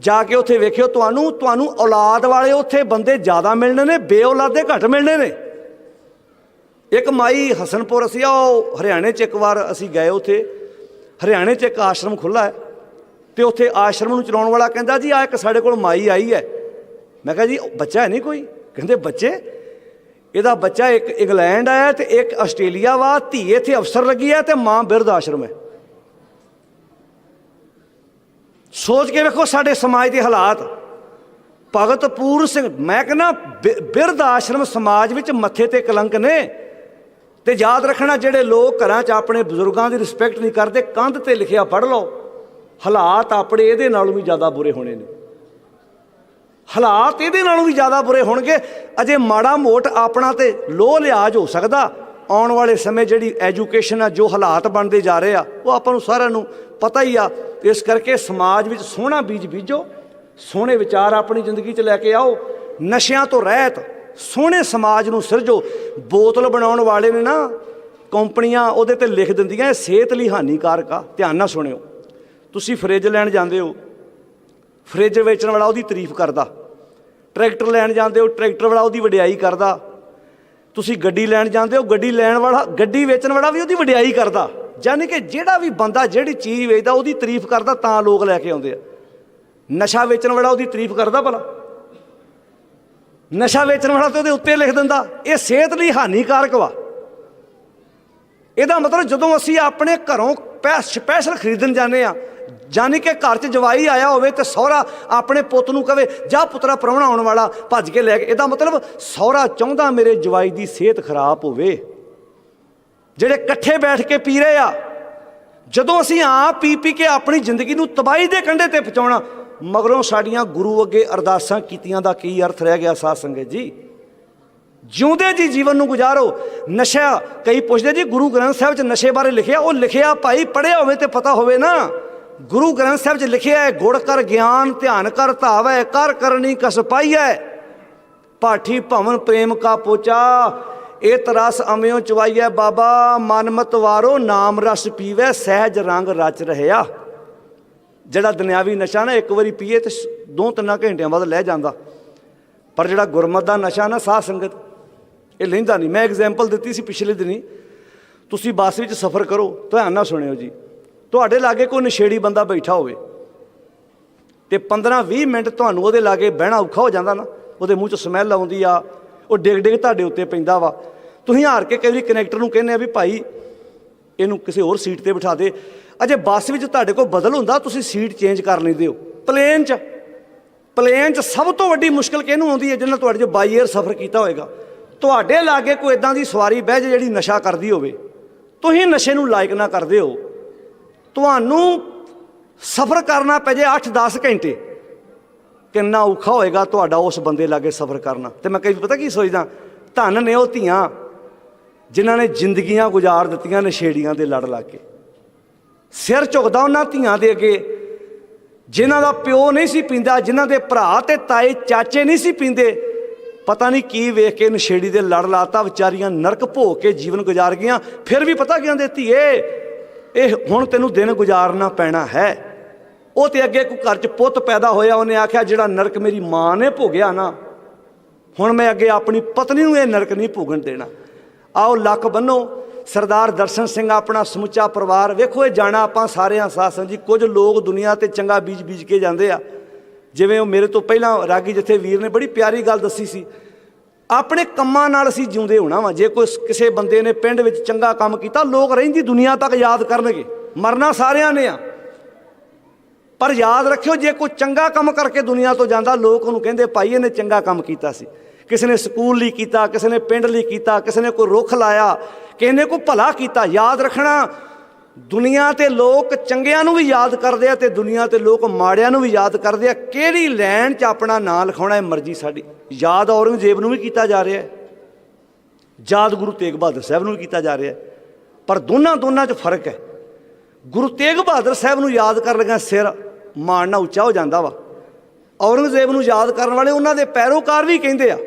ਜਾ ਕੇ ਉੱਥੇ ਵੇਖਿਓ, ਤੁਹਾਨੂੰ ਤੁਹਾਨੂੰ ਔਲਾਦ ਵਾਲੇ ਉੱਥੇ ਬੰਦੇ ਜ਼ਿਆਦਾ ਮਿਲਣੇ ਨੇ, ਬੇਔਲਾਦੇ ਘੱਟ ਮਿਲਣੇ ਨੇ। ਇੱਕ ਮਾਈ ਹਸਨਪੁਰ, ਅਸੀਂ ਆ ਉਹ ਹਰਿਆਣੇ 'ਚ ਇੱਕ ਵਾਰ ਅਸੀਂ ਗਏ ਉੱਥੇ। ਹਰਿਆਣੇ 'ਚ ਇੱਕ ਆਸ਼ਰਮ ਖੁੱਲਾ ਹੈ, ਤੇ ਉੱਥੇ ਆਸ਼ਰਮ ਨੂੰ ਚਲਾਉਣ ਵਾਲਾ ਕਹਿੰਦਾ ਜੀ ਆ ਇੱਕ ਸਾਡੇ ਕੋਲ ਮਾਈ ਆਈ ਹੈ। ਮੈਂ ਕਿਹਾ ਜੀ, ਬੱਚਾ ਹੈ ਨਹੀਂ ਕੋਈ? ਕਹਿੰਦੇ, ਬੱਚੇ? ਇਹਦਾ ਬੱਚਾ ਇੱਕ ਇੰਗਲੈਂਡ ਆਇਆ ਤੇ ਇੱਕ ਆਸਟ੍ਰੇਲੀਆ ਵਾ ਧੀ ਇੱਥੇ ਅਫਸਰ ਲੱਗੀ ਹੈ ਤੇ ਮਾਂ ਬਿਰਧ ਆਸ਼ਰਮ ਹੈ। ਸੋਚ ਕੇ ਵੇਖੋ ਸਾਡੇ ਸਮਾਜ ਦੇ ਹਾਲਾਤ। ਭਗਤ ਪੂਰ ਸਿੰਘ, ਮੈਂ ਕਹਿੰਦਾ ਬਿਰਧ ਆਸ਼ਰਮ ਸਮਾਜ ਵਿੱਚ ਮੱਥੇ ਤੇ ਕਲੰਕ ਨੇ। ਤੇ ਯਾਦ ਰੱਖਣਾ, ਜਿਹੜੇ ਲੋਕ ਘਰਾਂ 'ਚ ਆਪਣੇ ਬਜ਼ੁਰਗਾਂ ਦੀ ਰਿਸਪੈਕਟ ਨਹੀਂ ਕਰਦੇ, ਕੰਧ ਤੇ ਲਿਖਿਆ ਪੜ੍ਹ ਲਓ। ਹਾਲਾਤ ਆਪਣੇ ਇਹਦੇ ਨਾਲੋਂ ਵੀ ਜ਼ਿਆਦਾ ਬੁਰੇ ਹੋਣੇ ਨੇ। ਹਾਲਾਤ ਇਹਦੇ ਨਾਲੋਂ ਵੀ ਜ਼ਿਆਦਾ ਬੁਰੇ ਹੋਣਗੇ। ਅਜੇ ਮਾੜਾ ਮੋਟ ਆਪਣਾ ਤੇ ਲੋਹ ਲਿਆਜ ਹੋ ਸਕਦਾ। ਆਉਣ ਵਾਲੇ ਸਮੇਂ ਜਿਹੜੀ ਐਜੂਕੇਸ਼ਨ ਆ, ਜੋ ਹਾਲਾਤ ਬਣਦੇ ਜਾ ਰਹੇ ਆ, ਉਹ ਆਪਾਂ ਨੂੰ ਸਾਰਿਆਂ ਨੂੰ ਪਤਾ ਹੀ ਆ। ਇਸ ਕਰਕੇ ਸਮਾਜ ਵਿੱਚ ਸੋਹਣਾ ਬੀਜ ਬੀਜੋ, ਸੋਹਣੇ ਵਿਚਾਰ ਆਪਣੀ ਜ਼ਿੰਦਗੀ 'ਚ ਲੈ ਕੇ ਆਓ, ਨਸ਼ਿਆਂ ਤੋਂ ਰਹਿਤ, ਸੋਹਣੇ ਸਮਾਜ ਨੂੰ ਸਿਰਜੋ। ਬੋਤਲ ਬਣਾਉਣ ਵਾਲੇ ਨੇ ਨਾ, ਕੰਪਨੀਆਂ ਉਹਦੇ ਤੇ ਲਿਖ ਦਿੰਦੀਆਂ, ਇਹ ਸਿਹਤ ਲਈ ਹਾਨੀਕਾਰਕ ਆ, ਧਿਆਨ ਨਾਲ ਸੁਣਿਓ। ਤੁਸੀਂ ਫ੍ਰਿਜ ਲੈਣ ਜਾਂਦੇ ਹੋ, ਫ੍ਰਿਜ ਵੇਚਣ ਵਾਲਾ ਉਹਦੀ ਤਾਰੀਫ ਕਰਦਾ। ਟਰੈਕਟਰ ਲੈਣ ਜਾਂਦੇ ਹੋ, ਟਰੈਕਟਰ ਵਾਲਾ ਉਹਦੀ ਵਡਿਆਈ ਕਰਦਾ। ਤੁਸੀਂ ਗੱਡੀ ਲੈਣ ਜਾਂਦੇ ਹੋ, ਗੱਡੀ ਲੈਣ ਵਾਲਾ, ਗੱਡੀ ਵੇਚਣ ਵਾਲਾ ਵੀ ਉਹਦੀ ਵਡਿਆਈ ਕਰਦਾ। ਯਾਨੀ ਕਿ ਜਿਹੜਾ ਵੀ ਬੰਦਾ ਜਿਹੜੀ ਚੀਜ਼ ਵੇਚਦਾ, ਉਹਦੀ ਤਾਰੀਫ ਕਰਦਾ, ਤਾਂ ਲੋਕ ਲੈ ਕੇ ਆਉਂਦੇ ਆ। ਨਸ਼ਾ ਵੇਚਣ ਵਾਲਾ ਉਹਦੀ ਤਾਰੀਫ ਕਰਦਾ ਭਲਾ। ਨਸ਼ਾ ਵੇਚਣ ਵਾਲਾ ਤੇ ਉਹਦੇ ਉੱਤੇ ਲਿਖ ਦਿੰਦਾ, ਇਹ ਸਿਹਤ ਲਈ ਹਾਨੀਕਾਰਕ ਵਾ। ਇਹਦਾ ਮਤਲਬ ਜਦੋਂ ਅਸੀਂ ਆਪਣੇ ਘਰੋਂ ਪੈ ਸਪੈਸ਼ਲ ਖਰੀਦਣ ਜਾਂਦੇ ਆ ਜਾਨੀ ਕਿ ਘਰ 'ਚ ਜਵਾਈ ਆਇਆ ਹੋਵੇ ਤੇ ਸਹੁਰਾ ਆਪਣੇ ਪੁੱਤ ਨੂੰ ਕਵੇ, ਜਾ ਪੁੱਤਰਾ ਪ੍ਰਾਹੁਣਾ ਆਉਣ ਵਾਲਾ, ਭੱਜ ਕੇ ਲੈ ਕੇ। ਇਹਦਾ ਮਤਲਬ ਸਹੁਰਾ ਚਾਹੁੰਦਾ ਮੇਰੇ ਜਵਾਈ ਦੀ ਸਿਹਤ ਖਰਾਬ ਹੋਵੇ। ਜਿਹੜੇ ਇਕੱਠੇ ਬੈਠ ਕੇ ਪੀ ਰਹੇ ਆ, ਜਦੋਂ ਅਸੀਂ ਆਪ ਪੀ ਪੀ ਕੇ ਆਪਣੀ ਜ਼ਿੰਦਗੀ ਨੂੰ ਤਬਾਹੀ ਦੇ ਕੰਢੇ ਤੇ ਪਹੁੰਚਾਉਣਾ, ਮਗਰੋਂ ਸਾਡੀਆਂ ਗੁਰੂ ਅੱਗੇ ਅਰਦਾਸਾਂ ਕੀਤੀਆਂ ਦਾ ਕੀ ਅਰਥ ਰਹਿ ਗਿਆ ਸਾਧ ਸੰਗਤ ਜੀ? ਜਿਉਂਦੇ ਜੀ ਜੀਵਨ ਨੂੰ ਗੁਜ਼ਾਰੋ, ਨਸ਼ਾ ਕਈ ਪੁੱਛਦੇ ਜੀ, ਗੁਰੂ ਗ੍ਰੰਥ ਸਾਹਿਬ 'ਚ ਨਸ਼ੇ ਬਾਰੇ ਲਿਖਿਆ, ਉਹ ਲਿਖਿਆ ਭਾਈ, ਪੜ੍ਹਿਆ ਹੋਵੇ ਤੇ ਪਤਾ ਹੋਵੇ ਨਾ। ਗੁਰੂ ਗ੍ਰੰਥ ਸਾਹਿਬ 'ਚ ਲਿਖਿਆ ਹੈ, ਗੁੜ ਕਰ ਗਿਆਨ, ਧਿਆਨ ਕਰ ਧਾਵੈ, ਕਰ ਕਰਨੀ ਕਸ ਪਾਈਐ। ਪਾਠੀ ਭਵਨ ਪ੍ਰੇਮ ਕਾ ਪੋਚਾ ਇਹ ਤਰਸ ਅਮਿਓ ਚਵਾਈਐ ਬਾਬਾ ਮਨਮਤ ਵਾਰੋ, ਨਾਮ ਰਸ ਪੀਵੈ, ਸਹਿਜ ਰੰਗ ਰਚ ਰਹਿਆ। ਜਿਹੜਾ ਦੁਨਿਆਵੀ ਨਸ਼ਾ ਨਾ, ਇੱਕ ਵਾਰੀ ਪੀਏ ਤੇ ਦੋ ਤਿੰਨਾਂ ਘੰਟਿਆਂ ਬਾਅਦ ਲੈ ਜਾਂਦਾ। ਪਰ ਜਿਹੜਾ ਗੁਰਮਤ ਦਾ ਨਸ਼ਾ ਨਾ, ਸਾਧ ਸੰਗਤ, ਇਹ ਲੈਂਦਾ ਨਹੀਂ। ਮੈਂ ਐਗਜ਼ਾਮਪਲ ਦਿੱਤੀ ਸੀ ਪਿਛਲੇ ਦਿਨੀ। ਤੁਸੀਂ ਬੱਸ ਵਿੱਚ ਸਫ਼ਰ ਕਰੋ, ਧਿਆਨ ਨਾਲ ਸੁਣਿਓ ਜੀ। ਤੁਹਾਡੇ ਲਾਗੇ ਕੋਈ ਨਸ਼ੇੜੀ ਬੰਦਾ ਬੈਠਾ ਹੋਵੇ ਤੇ 15-20 ਮਿੰਟ ਤੁਹਾਨੂੰ ਉਹਦੇ ਲਾਗੇ ਬਹਿਣਾ ਔਖਾ ਹੋ ਜਾਂਦਾ ਨਾ, ਉਹਦੇ ਮੂੰਹ 'ਚ ਸਮੈਲ ਆਉਂਦੀ ਆ, ਉਹ ਡਿਗ ਡਿਗ ਤੁਹਾਡੇ ਉੱਤੇ ਪੈਂਦਾ ਵਾ। ਤੁਸੀਂ ਹਾਰ ਕੇ ਕਈ ਵਾਰੀ ਕਨੈਕਟਰ ਨੂੰ ਕਹਿੰਦੇ ਆ ਵੀ ਭਾਈ ਇਹਨੂੰ ਕਿਸੇ ਹੋਰ ਸੀਟ ਤੇ ਬਿਠਾ ਦੇ। ਅਜੇ ਬੱਸ ਵਿੱਚ ਤੁਹਾਡੇ ਕੋਲ ਬਦਲ ਹੁੰਦਾ, ਤੁਸੀਂ ਸੀਟ ਚੇਂਜ ਕਰ ਲੈਂਦੇ ਹੋ। ਪਲੇਨ 'ਚ ਪਲੇਨ 'ਚ ਸਭ ਤੋਂ ਵੱਡੀ ਮੁਸ਼ਕਲ ਕਿਹਨੂੰ ਆਉਂਦੀ ਹੈ ਜਿਹਨਾਂ ਤੁਹਾਡੇ ਜੋ ਬਾਈ 에ਅਰ ਸਫ਼ਰ ਕੀਤਾ ਹੋਏਗਾ? ਤੁਹਾਡੇ ਲਾਗੇ ਕੋਈ ਇਦਾਂ ਦੀ ਸਵਾਰੀ ਬਹਿ ਜੇ ਜਿਹੜੀ ਨਸ਼ਾ ਕਰਦੀ ਹੋਵੇ। ਤੁਸੀਂ ਨਸ਼ੇ ਨੂੰ ਲਾਇਕ ਨਾ ਕਰਦੇ ਹੋ। ਤੁਹਾਨੂੰ ਸਫ਼ਰ ਕਰਨਾ ਪੈ ਜੇ 8-10 ਘੰਟੇ। ਕਿੰਨਾ ਔਖਾ ਹੋਏਗਾ ਤੁਹਾਡਾ ਉਸ ਬੰਦੇ ਲਾਗੇ ਸਫ਼ਰ ਕਰਨਾ। ਤੇ ਮੈਂ ਕਈ ਪਤਾ ਕੀ ਸੋਚਦਾ, ਧੰਨ ਨੇ ਉਹ ਧੀਆਂ ਜਿਨ੍ਹਾਂ ਨੇ ਜ਼ਿੰਦਗੀਆਂ ਗੁਜ਼ਾਰ ਦਿੱਤੀਆਂ ਨਸ਼ੇੜੀਆਂ ਦੇ ਲੜ ਲਾ ਕੇ ਸਿਰ ਝੁਕਦਾ ਉਹਨਾਂ ਧੀਆਂ ਦੇ ਅੱਗੇ, ਜਿਨ੍ਹਾਂ ਦਾ ਪਿਓ ਨਹੀਂ ਸੀ ਪੀਂਦਾ, ਜਿਨ੍ਹਾਂ ਦੇ ਭਰਾ ਤੇ ਤਾਏ ਚਾਚੇ ਨਹੀਂ ਸੀ ਪੀਂਦੇ, ਪਤਾ ਨਹੀਂ ਕੀ ਵੇਖ ਕੇ ਨਸ਼ੇੜੀ ਦੇ ਲੜ ਲਾਤਾ, ਵਿਚਾਰੀਆਂ ਨਰਕ ਭੋਗ ਕੇ ਜੀਵਨ ਗੁਜ਼ਾਰ ਗਈਆਂ। ਫਿਰ ਵੀ ਪਤਾ ਕਿਉਂ ਦੇ ਧੀਏ ਇਹ ਹੁਣ ਤੈਨੂੰ ਦਿਨ ਗੁਜ਼ਾਰਨਾ ਪੈਣਾ ਹੈ। ਉਹ ਤੇ ਅੱਗੇ ਕੋਈ ਘਰ 'ਚ ਪੁੱਤ ਪੈਦਾ ਹੋਇਆ, ਉਹਨੇ ਆਖਿਆ, ਜਿਹੜਾ ਨਰਕ ਮੇਰੀ ਮਾਂ ਨੇ ਭੋਗਿਆ ਨਾ, ਹੁਣ ਮੈਂ ਅੱਗੇ ਆਪਣੀ ਪਤਨੀ ਨੂੰ ਇਹ ਨਰਕ ਨਹੀਂ ਭੋਗਣ ਦੇਣਾ। ਆਓ ਲੱਕ ਬੰਨੋ, ਸਰਦਾਰ ਦਰਸ਼ਨ ਸਿੰਘ ਆਪਣਾ ਸਮੁੱਚਾ ਪਰਿਵਾਰ, ਵੇਖੋ ਇਹ ਜਾਣਾ ਆਪਾਂ ਸਾਰਿਆਂ ਸਾਸਾਂ ਜੀ, ਕੁਝ ਲੋਕ ਦੁਨੀਆ ਤੇ ਚੰਗਾ ਬੀਜ ਬੀਜ ਕੇ ਜਾਂਦੇ ਆ। ਜਿਵੇਂ ਉਹ ਮੇਰੇ ਤੋਂ ਪਹਿਲਾਂ ਰਾਗੀ ਜਥੇ ਵੀਰ ਨੇ ਬੜੀ ਪਿਆਰੀ ਗੱਲ ਦੱਸੀ ਸੀ ਆਪਣੇ ਕੰਮਾਂ ਨਾਲ ਅਸੀਂ ਜਿਉਂਦੇ ਹੋਣਾ ਵਾ। ਜੇ ਕੋਈ ਕਿਸੇ ਬੰਦੇ ਨੇ ਪਿੰਡ ਵਿੱਚ ਚੰਗਾ ਕੰਮ ਕੀਤਾ, ਲੋਕ ਰਹਿੰਦੀ ਦੁਨੀਆ ਤੱਕ ਯਾਦ ਕਰਨਗੇ। ਮਰਨਾ ਸਾਰਿਆਂ ਨੇ ਆ। ਪਰ ਯਾਦ ਰੱਖਿਓ, ਜੇ ਕੋਈ ਚੰਗਾ ਕੰਮ ਕਰਕੇ ਦੁਨੀਆ ਤੋਂ ਜਾਂਦਾ, ਲੋਕ ਉਹਨੂੰ ਕਹਿੰਦੇ, ਭਾਈ, ਇਹਨੇ ਚੰਗਾ ਕੰਮ ਕੀਤਾ ਸੀ। ਕਿਸੇ ਨੇ ਸਕੂਲ ਲਈ ਕੀਤਾ, ਕਿਸੇ ਨੇ ਪਿੰਡ ਲਈ ਕੀਤਾ, ਕਿਸੇ ਨੇ ਕੋਈ ਰੁੱਖ ਲਾਇਆ, ਕਿਸੇ ਨੇ ਕੋਈ ਭਲਾ ਕੀਤਾ। ਯਾਦ ਰੱਖਣਾ ਦੁਨੀਆ ਤੇ ਲੋਕ ਚੰਗਿਆਂ ਨੂੰ ਵੀ ਯਾਦ ਕਰਦੇ ਆ ਤੇ ਦੁਨੀਆ ਤੇ ਲੋਕ ਮਾੜਿਆਂ ਨੂੰ ਵੀ ਯਾਦ ਕਰਦੇ ਆ। ਕਿਹੜੀ ਲੈਣ 'ਚ ਆਪਣਾ ਨਾਂ ਲਿਖਾਉਣਾ ਹੈ ਮਰਜ਼ੀ ਸਾਡੀ? ਯਾਦ ਔਰੰਗਜ਼ੇਬ ਨੂੰ ਵੀ ਕੀਤਾ ਜਾ ਰਿਹਾ ਹੈ। ਯਾਦ ਗੁਰੂ ਤੇਗ ਬਹਾਦਰ ਸਾਹਿਬ ਨੂੰ ਵੀ ਕੀਤਾ ਜਾ ਰਿਹਾ ਹੈ। ਪਰ ਦੋਨਾਂ ਦੋਨਾਂ 'ਚ ਫ਼ਰਕ ਹੈ। ਗੁਰੂ ਤੇਗ ਬਹਾਦਰ ਸਾਹਿਬ ਨੂੰ ਯਾਦ ਕਰ ਲਗਾ ਸਿਰ ਮਾਰਨਾ ਉੱਚਾ ਹੋ ਜਾਂਦਾ ਵਾ। ਔਰੰਗਜ਼ੇਬ ਨੂੰ ਯਾਦ ਕਰਨ ਵਾਲੇ ਉਹਨਾਂ ਦੇ ਪੈਰੋਕਾਰ ਵੀ ਕਹਿੰਦੇ ਆ।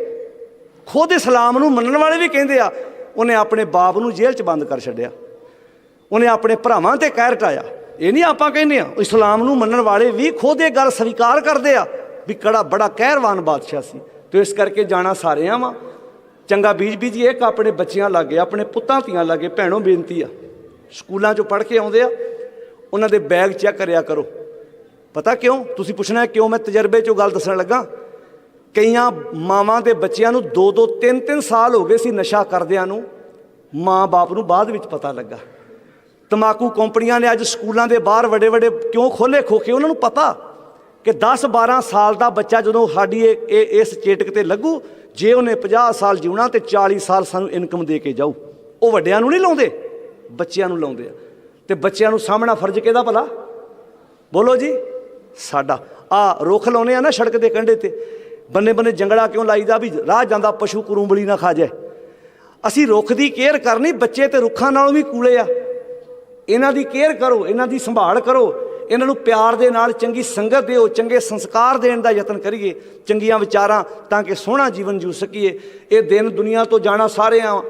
ਖੁਦ ਇਸਲਾਮ ਨੂੰ ਮੰਨਣ ਵਾਲੇ ਵੀ ਕਹਿੰਦੇ ਆ। ਉਹਨੇ ਆਪਣੇ ਬਾਪ ਨੂੰ ਜੇਲ੍ਹ 'ਚ ਬੰਦ ਕਰ ਛੱਡਿਆ। ਉਹਨੇ ਆਪਣੇ ਭਰਾਵਾਂ ਤੇ ਕਹਿਰ ਟਾਇਆ। ਇਹ ਨਹੀਂ ਆਪਾਂ ਕਹਿੰਦੇ ਆ ਇਸਲਾਮ ਨੂੰ ਮੰਨਣ ਵਾਲੇ ਵੀ ਖੁਦ ਇਹ ਗੱਲ ਸਵੀਕਾਰ ਕਰਦੇ ਆ ਵੀ ਕੜਾ ਬੜਾ ਕਹਿਰਵਾਨ ਬਾਦਸ਼ਾਹ ਸੀ। ਤੇ ਇਸ ਕਰਕੇ ਜਾਣਾ ਸਾਰਿਆਂ ਵਾ। ਚੰਗਾ ਬੀਜ ਬੀਜੀ ਇੱਕ ਆਪਣੇ ਬੱਚਿਆਂ ਲਾਗੇ, ਆਪਣੇ ਪੁੱਤਾਂ ਧੀਆਂ ਲਾਗੇ, ਭੈਣੋਂ ਬੇਨਤੀ ਆ। ਸਕੂਲਾਂ 'ਚੋਂ ਪੜ੍ਹ ਕੇ ਆਉਂਦੇ ਆ। ਉਹਨਾਂ ਦੇ ਬੈਗ ਚੈੱਕ ਕਰਿਆ ਕਰੋ। ਪਤਾ ਕਿਉਂ? ਤੁਸੀਂ ਪੁੱਛਣਾ ਕਿਉਂ? ਮੈਂ ਤਜਰਬੇ 'ਚੋਂ ਗੱਲ ਦੱਸਣ ਲੱਗਾ। ਕਈਆਂ ਮਾਵਾਂ ਦੇ ਬੱਚਿਆਂ ਨੂੰ 2-2 3-3 ਸਾਲ ਹੋ ਗਏ ਸੀ ਨਸ਼ਾ ਕਰਦਿਆਂ ਨੂੰ। ਮਾਂ-ਬਾਪ ਨੂੰ ਬਾਅਦ ਵਿੱਚ ਪਤਾ ਲੱਗਾ। ਤਮਾਕੂ ਕੰਪਨੀਆਂ ਨੇ ਅੱਜ ਸਕੂਲਾਂ ਦੇ ਬਾਹਰ ਵੱਡੇ ਵੱਡੇ ਕਿਉਂ ਖੋਲੇ ਖੋਖੇ? ਉਹਨਾਂ ਨੂੰ ਪਤਾ ਕਿ 10-12 ਸਾਲ ਦਾ ਬੱਚਾ ਜਦੋਂ ਸਾਡੀ ਇਹ ਇਹ- ਇਸ ਚੇਟਕ ਤੇ ਲੱਗੂ, ਜੇ ਉਹਨੇ 50 ਸਾਲ ਜਿਉਣਾ ਤੇ 40 ਸਾਲ ਸਾਨੂੰ ਇਨਕਮ ਦੇ ਕੇ ਜਾਊ। ਉਹ ਵੱਡਿਆਂ ਨੂੰ ਨਹੀਂ ਲਾਉਂਦੇ, ਬੱਚਿਆਂ ਨੂੰ ਲਾਉਂਦੇ ਆ। ਤੇ ਬੱਚਿਆਂ ਨੂੰ ਸਾਹਮਣਾ ਫਰਜ਼ ਕਿਹਦਾ ਭਲਾ? ਬੋਲੋ ਜੀ, ਸਾਡਾ। ਆ ਰੁੱਖ ਲਾਉਨੇ ਆ ਨਾ ਸੜਕ ਦੇ ਕੰਢੇ ਤੇ। ਬੰਨੇ ਬੰਨੇ ਜੰਗਲਾ ਕਿਉਂ ਲਾਈਦਾ ਵੀ ਰਾਹ ਜਾਂਦਾ, ਪਸ਼ੂ ਕਰੂੰਬਲੀ ਨਾ ਖਾ ਜਾਏ। ਅਸੀਂ ਰੁੱਖ ਦੀ ਕੇਅਰ ਕਰਨੀ, ਬੱਚੇ ਤੇ ਰੁੱਖਾਂ ਨਾਲੋਂ ਵੀ ਕੂਲੇ ਆ। ਇਹਨਾਂ ਦੀ ਕੇਅਰ ਕਰੋ, ਇਹਨਾਂ ਦੀ ਸੰਭਾਲ ਕਰੋ, ਇਹਨਾਂ ਨੂੰ ਪਿਆਰ ਦੇ ਨਾਲ, ਚੰਗੀ ਸੰਗਤ ਦਿਓ, ਚੰਗੇ ਸੰਸਕਾਰ ਦੇਣ ਦਾ ਯਤਨ ਕਰੀਏ, ਚੰਗੀਆਂ ਵਿਚਾਰਾਂ ਤਾਂ ਕਿ ਸੋਹਣਾ ਜੀਵਨ ਜੂ ਸਕੀਏ। ਇਹ ਦਿਨ ਦੁਨੀਆ ਤੋਂ ਜਾਣਾ ਸਾਰਿਆਂ,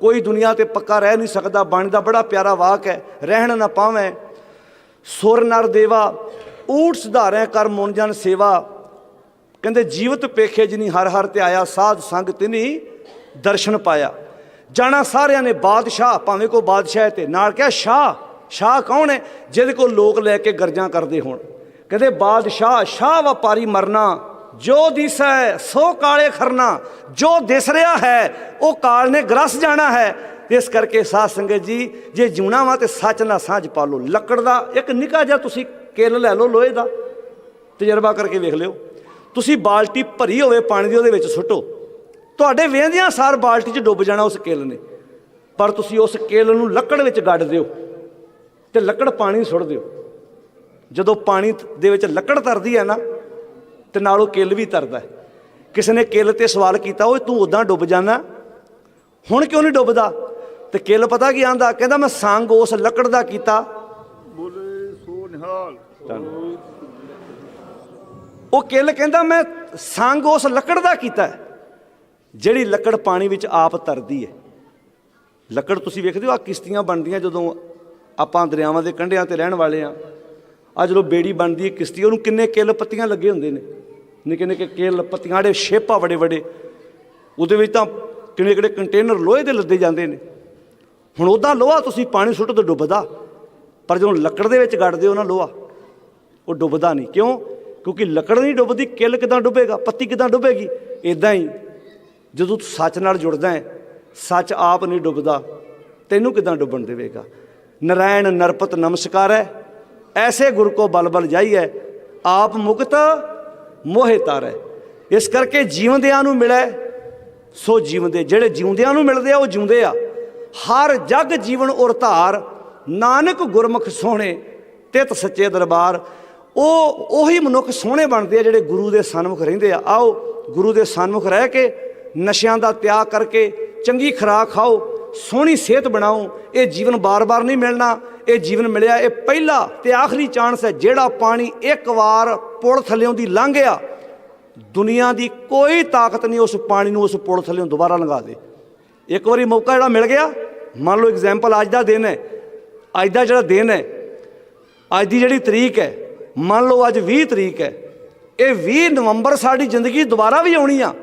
ਕੋਈ ਦੁਨੀਆ ਤੇ ਪੱਕਾ ਰਹਿ ਨਹੀਂ ਸਕਦਾ, ਬਾਣੀ ਦਾ ਬੜਾ ਪਿਆਰਾ ਵਾਕ ਹੈ, ਰਹਿਣ ਨਾ ਪਾਵੇਂ। ਸੁਰ ਨਰ ਦੇਵਾ ਊਟ ਸੁਧਾਰਿਆ ਕਰ ਮੁਨ ਜਨ ਸੇਵਾ। ਕਹਿੰਦੇ ਜੀਵਤ ਪੇਖੇ ਜਿਨੀ ਹਰ ਹਰ ਤੇ ਆਇਆ, ਸਾਧ ਸੰਗ ਤਿਨੀ ਦਰਸ਼ਨ ਪਾਇਆ। ਜਾਣਾ ਸਾਰਿਆਂ ਨੇ ਬਾਦਸ਼ਾਹ, ਭਾਵੇਂ ਕੋ ਬਾਦਸ਼ਾਹ ਹੈ ਤੇ ਨਾਲ ਕਿਹਾ, ਸ਼ਾਹ ਸ਼ਾਹ ਕੌਣ ਹੈ? ਜਿਹਦੇ ਕੋਲ ਲੋਕ ਲੈ ਕੇ ਗਰਜਾਂ ਕਰਦੇ ਹੋਣ। ਕਹਿੰਦੇ, ਬਾਦਸ਼ਾਹ, ਸ਼ਾਹ ਵਪਾਰੀ ਮਰਨਾ, ਜੋ ਦਿਸੈ ਸੋ ਕਾਲੇ ਖਰਨਾ, ਜੋ ਦਿਸ ਰਿਹਾ ਹੈ, ਉਹ ਕਾਲ ਨੇ ਗਰਸ ਜਾਣਾ ਹੈ। ਇਸ ਕਰਕੇ ਸਾਧ ਸੰਗਤ ਜੀ, ਜੇ ਜੂਣਾ ਵਾ ਤੇ ਸੱਚ ਨਾਲ ਸਾਂਝ ਪਾ ਲਓ। ਲੱਕੜ ਦਾ ਇੱਕ ਨਿੱਕਾ ਜਿਹਾ ਤੁਸੀਂ ਕਿੱਲ ਲੈ ਲਓ ਲੋਹੇ ਦਾ। ਤਜਰਬਾ ਕਰਕੇ ਵੇਖ ਲਿਓ। ਤੁਸੀਂ ਬਾਲਟੀ ਭਰੀ ਹੋਵੇ, ਪਾਣੀ ਦੀ ਉਹਦੇ ਵਿੱਚ ਸੁੱਟੋ। ਤੁਹਾਡੇ ਵੇਂਦਿਆਂ ਸਾਰ ਬਾਲਟੀ 'ਚ ਡੁੱਬ ਜਾਣਾ ਉਸ ਕਿੱਲ ਨੇ। ਪਰ ਤੁਸੀਂ ਉਸ ਕਿੱਲ ਨੂੰ ਲੱਕੜ ਵਿੱਚ ਗੱਡ ਦਿਓ ਤੇ ਲੱਕੜ ਪਾਣੀ ਸੁੱਟ ਦਿਓ। ਜਦੋਂ ਪਾਣੀ ਦੇ ਵਿੱਚ ਲੱਕੜ ਤਰਦੀ ਹੈ ਨਾ ਤੇ ਨਾਲ ਉਹ ਕਿੱਲ ਵੀ ਤਰਦਾ। ਕਿਸੇ ਨੇ ਕਿੱਲ ਤੇ ਸਵਾਲ ਕੀਤਾ ਓਏ ਤੂੰ ਉਦਾਂ ਡੁੱਬ ਜਾਣਾ ਹੁਣ ਕਿਉਂ ਨਹੀਂ ਡੁੱਬਦਾ? ਤੇ ਕਿੱਲ ਪਤਾ ਕੀ ਆਂਦਾ ਕਹਿੰਦਾ ਮੈਂ ਸੰਗ ਉਸ ਲੱਕੜ ਦਾ ਕੀਤਾ। ਬੋਲੇ ਸੋ ਨਿਹਾਲ। ਉਹ ਕਿੱਲ ਕਹਿੰਦਾ ਮੈਂ ਸੰਗ ਉਸ ਲੱਕੜ ਦਾ ਕੀਤਾ ਜਿਹੜੀ ਲੱਕੜ ਪਾਣੀ ਵਿੱਚ ਆਪ ਤਰਦੀ ਹੈ। ਲੱਕੜ ਤੁਸੀਂ ਵੇਖਦੇ ਹੋ ਆ ਕਿਸ਼ਤੀਆਂ ਬਣਦੀਆਂ ਜਦੋਂ ਆਪਾਂ ਦਰਿਆਵਾਂ ਦੇ ਕੰਢਿਆਂ ਤੇ ਰਹਿਣ ਵਾਲੇ ਆ ਆ ਜਦੋਂ ਬੇੜੀ ਬਣਦੀ ਹੈ ਕਿਸ਼ਤੀ, ਉਹਨੂੰ ਕਿੰਨੇ ਕਿੱਲ ਪੱਤੀਆਂ ਲੱਗੇ ਹੁੰਦੇ ਨੇ? ਨਿੱਕੇ ਨਿੱਕੇ ਕਿੱਲ ਪੱਤੀਆਂ ਦੇ ਸ਼ੇਪਾ ਬੜੇ ਵੱਡੇ ਉਹਦੇ ਵਿੱਚ ਤਾਂ ਕਿੰਨੇ ਕਿਹੜੇ ਕੰਟੇਨਰ ਲੋਹੇ ਦੇ ਲੱਦੇ ਜਾਂਦੇ ਨੇ। ਹੁਣ ਉਹਦਾ ਲੋਹਾ ਤੁਸੀਂ ਪਾਣੀ ਸੁੱਟ ਤੇ ਡੁੱਬਦਾ, ਪਰ ਜਦੋਂ ਲੱਕੜ ਦੇ ਵਿੱਚ ਗੱਡਦੇ ਹੋ ਨਾ ਲੋਹਾ, ਉਹ ਡੁੱਬਦਾ ਨਹੀਂ। ਕਿਉਂ? ਕਿਉਂਕਿ ਲੱਕੜ ਨਹੀਂ ਡੁੱਬਦੀ, ਕਿੱਲ ਕਿਦਾਂ ਡੁੱਬੇਗਾ? ਪੱਤੀ ਕਿਦਾਂ ਡੁੱਬੇਗੀ? ਇਦਾਂ ਹੀ। ਜਦੋਂ ਤੂੰ ਸੱਚ ਨਾਲ ਜੁੜਦਾ ਹੈ, ਸੱਚ ਆਪ ਨਹੀਂ ਡੁੱਬਦਾ, ਤੈਨੂੰ ਕਿਦਾਂ ਡੁੱਬਣ ਦੇਵੇਗਾ? ਨਰਾਇਣ ਨਰਪਤ, ਨਮਸਕਾਰ ਹੈ, ਐਸੇ ਗੁਰ ਕੋ ਬਲ ਬਲ ਜਾਈਐ ਆਪ ਮੁਕਤ ਮੋਹਿ ਤਾਰੈ ਇਸ ਕਰਕੇ ਜੀਵਦਿਆਂ ਨੂੰ ਮਿਲੈ, ਸੋ ਜੀਵਦੇ ਜਿਹੜੇ ਜਿਉਂਦਿਆਂ ਨੂੰ ਮਿਲਦੇ ਆ, ਉਹ ਜਿਉਂਦੇ ਆ। ਹਰ ਜਗ ਜੀਵਨ ਔਰ ਧਾਰ, ਨਾਨਕ ਗੁਰਮੁਖ ਸੋਹਣੇ, ਤਿਤ ਸੱਚੇ ਦਰਬਾਰ। ਉਹ, ਉਹੀ ਮਨੁੱਖ ਸੋਹਣੇ ਬਣਦੇ ਆ, ਜਿਹੜੇ ਗੁਰੂ ਦੇ ਸਨਮੁਖ ਰਹਿੰਦੇ ਆ। ਆਓ, ਗੁਰੂ ਦੇ ਸਨਮੁਖ ਰਹਿ ਕੇ ਨਸ਼ਿਆਂ ਦਾ ਤਿਆਗ ਕਰਕੇ ਚੰਗੀ ਖੁਰਾਕ ਖਾਓ, ਸੋਹਣੀ ਸਿਹਤ ਬਣਾਓ, ਇਹ ਜੀਵਨ ਬਾਰ-ਬਾਰ ਨਹੀਂ ਮਿਲਣਾ। ਇਹ ਜੀਵਨ ਮਿਲਿਆ, ਇਹ ਪਹਿਲਾ ਤੇ ਆਖਰੀ ਚਾਂਸ ਹੈ ਜਿਹੜਾ ਪਾਣੀ ਇੱਕ ਵਾਰ ਪੁਲ ਥੱਲਿਓਂ ਦੀ ਲੰਘ ਗਿਆ। ਦੁਨੀਆ ਦੀ ਕੋਈ ਤਾਕਤ ਨਹੀਂ ਉਸ ਪਾਣੀ ਨੂੰ ਉਸ ਪੁਲ ਥੱਲੇੋਂ ਦੁਬਾਰਾ ਲੰਘਾ ਦੇ। ਇੱਕ ਵਾਰੀ ਮੌਕਾ ਜਿਹੜਾ ਮਿਲ ਗਿਆ, ਮੰਨ ਲਓ ਐਗਜ਼ਾਮਪਲ ਅੱਜ ਦਾ ਦਿਨ ਹੈ। ਅੱਜ ਦਾ ਜਿਹੜਾ ਦਿਨ ਹੈ, ਅੱਜ ਦੀ ਜਿਹੜੀ ਤਰੀਕ ਹੈ, ਮੰਨ ਲਓ ਅੱਜ 20 ਤਰੀਕ ਹੈ। ਇਹ 20 ਨਵੰਬਰ ਸਾਡੀ ਜ਼ਿੰਦਗੀ ਦੁਬਾਰਾ ਵੀ ਆਉਣੀ ਆ।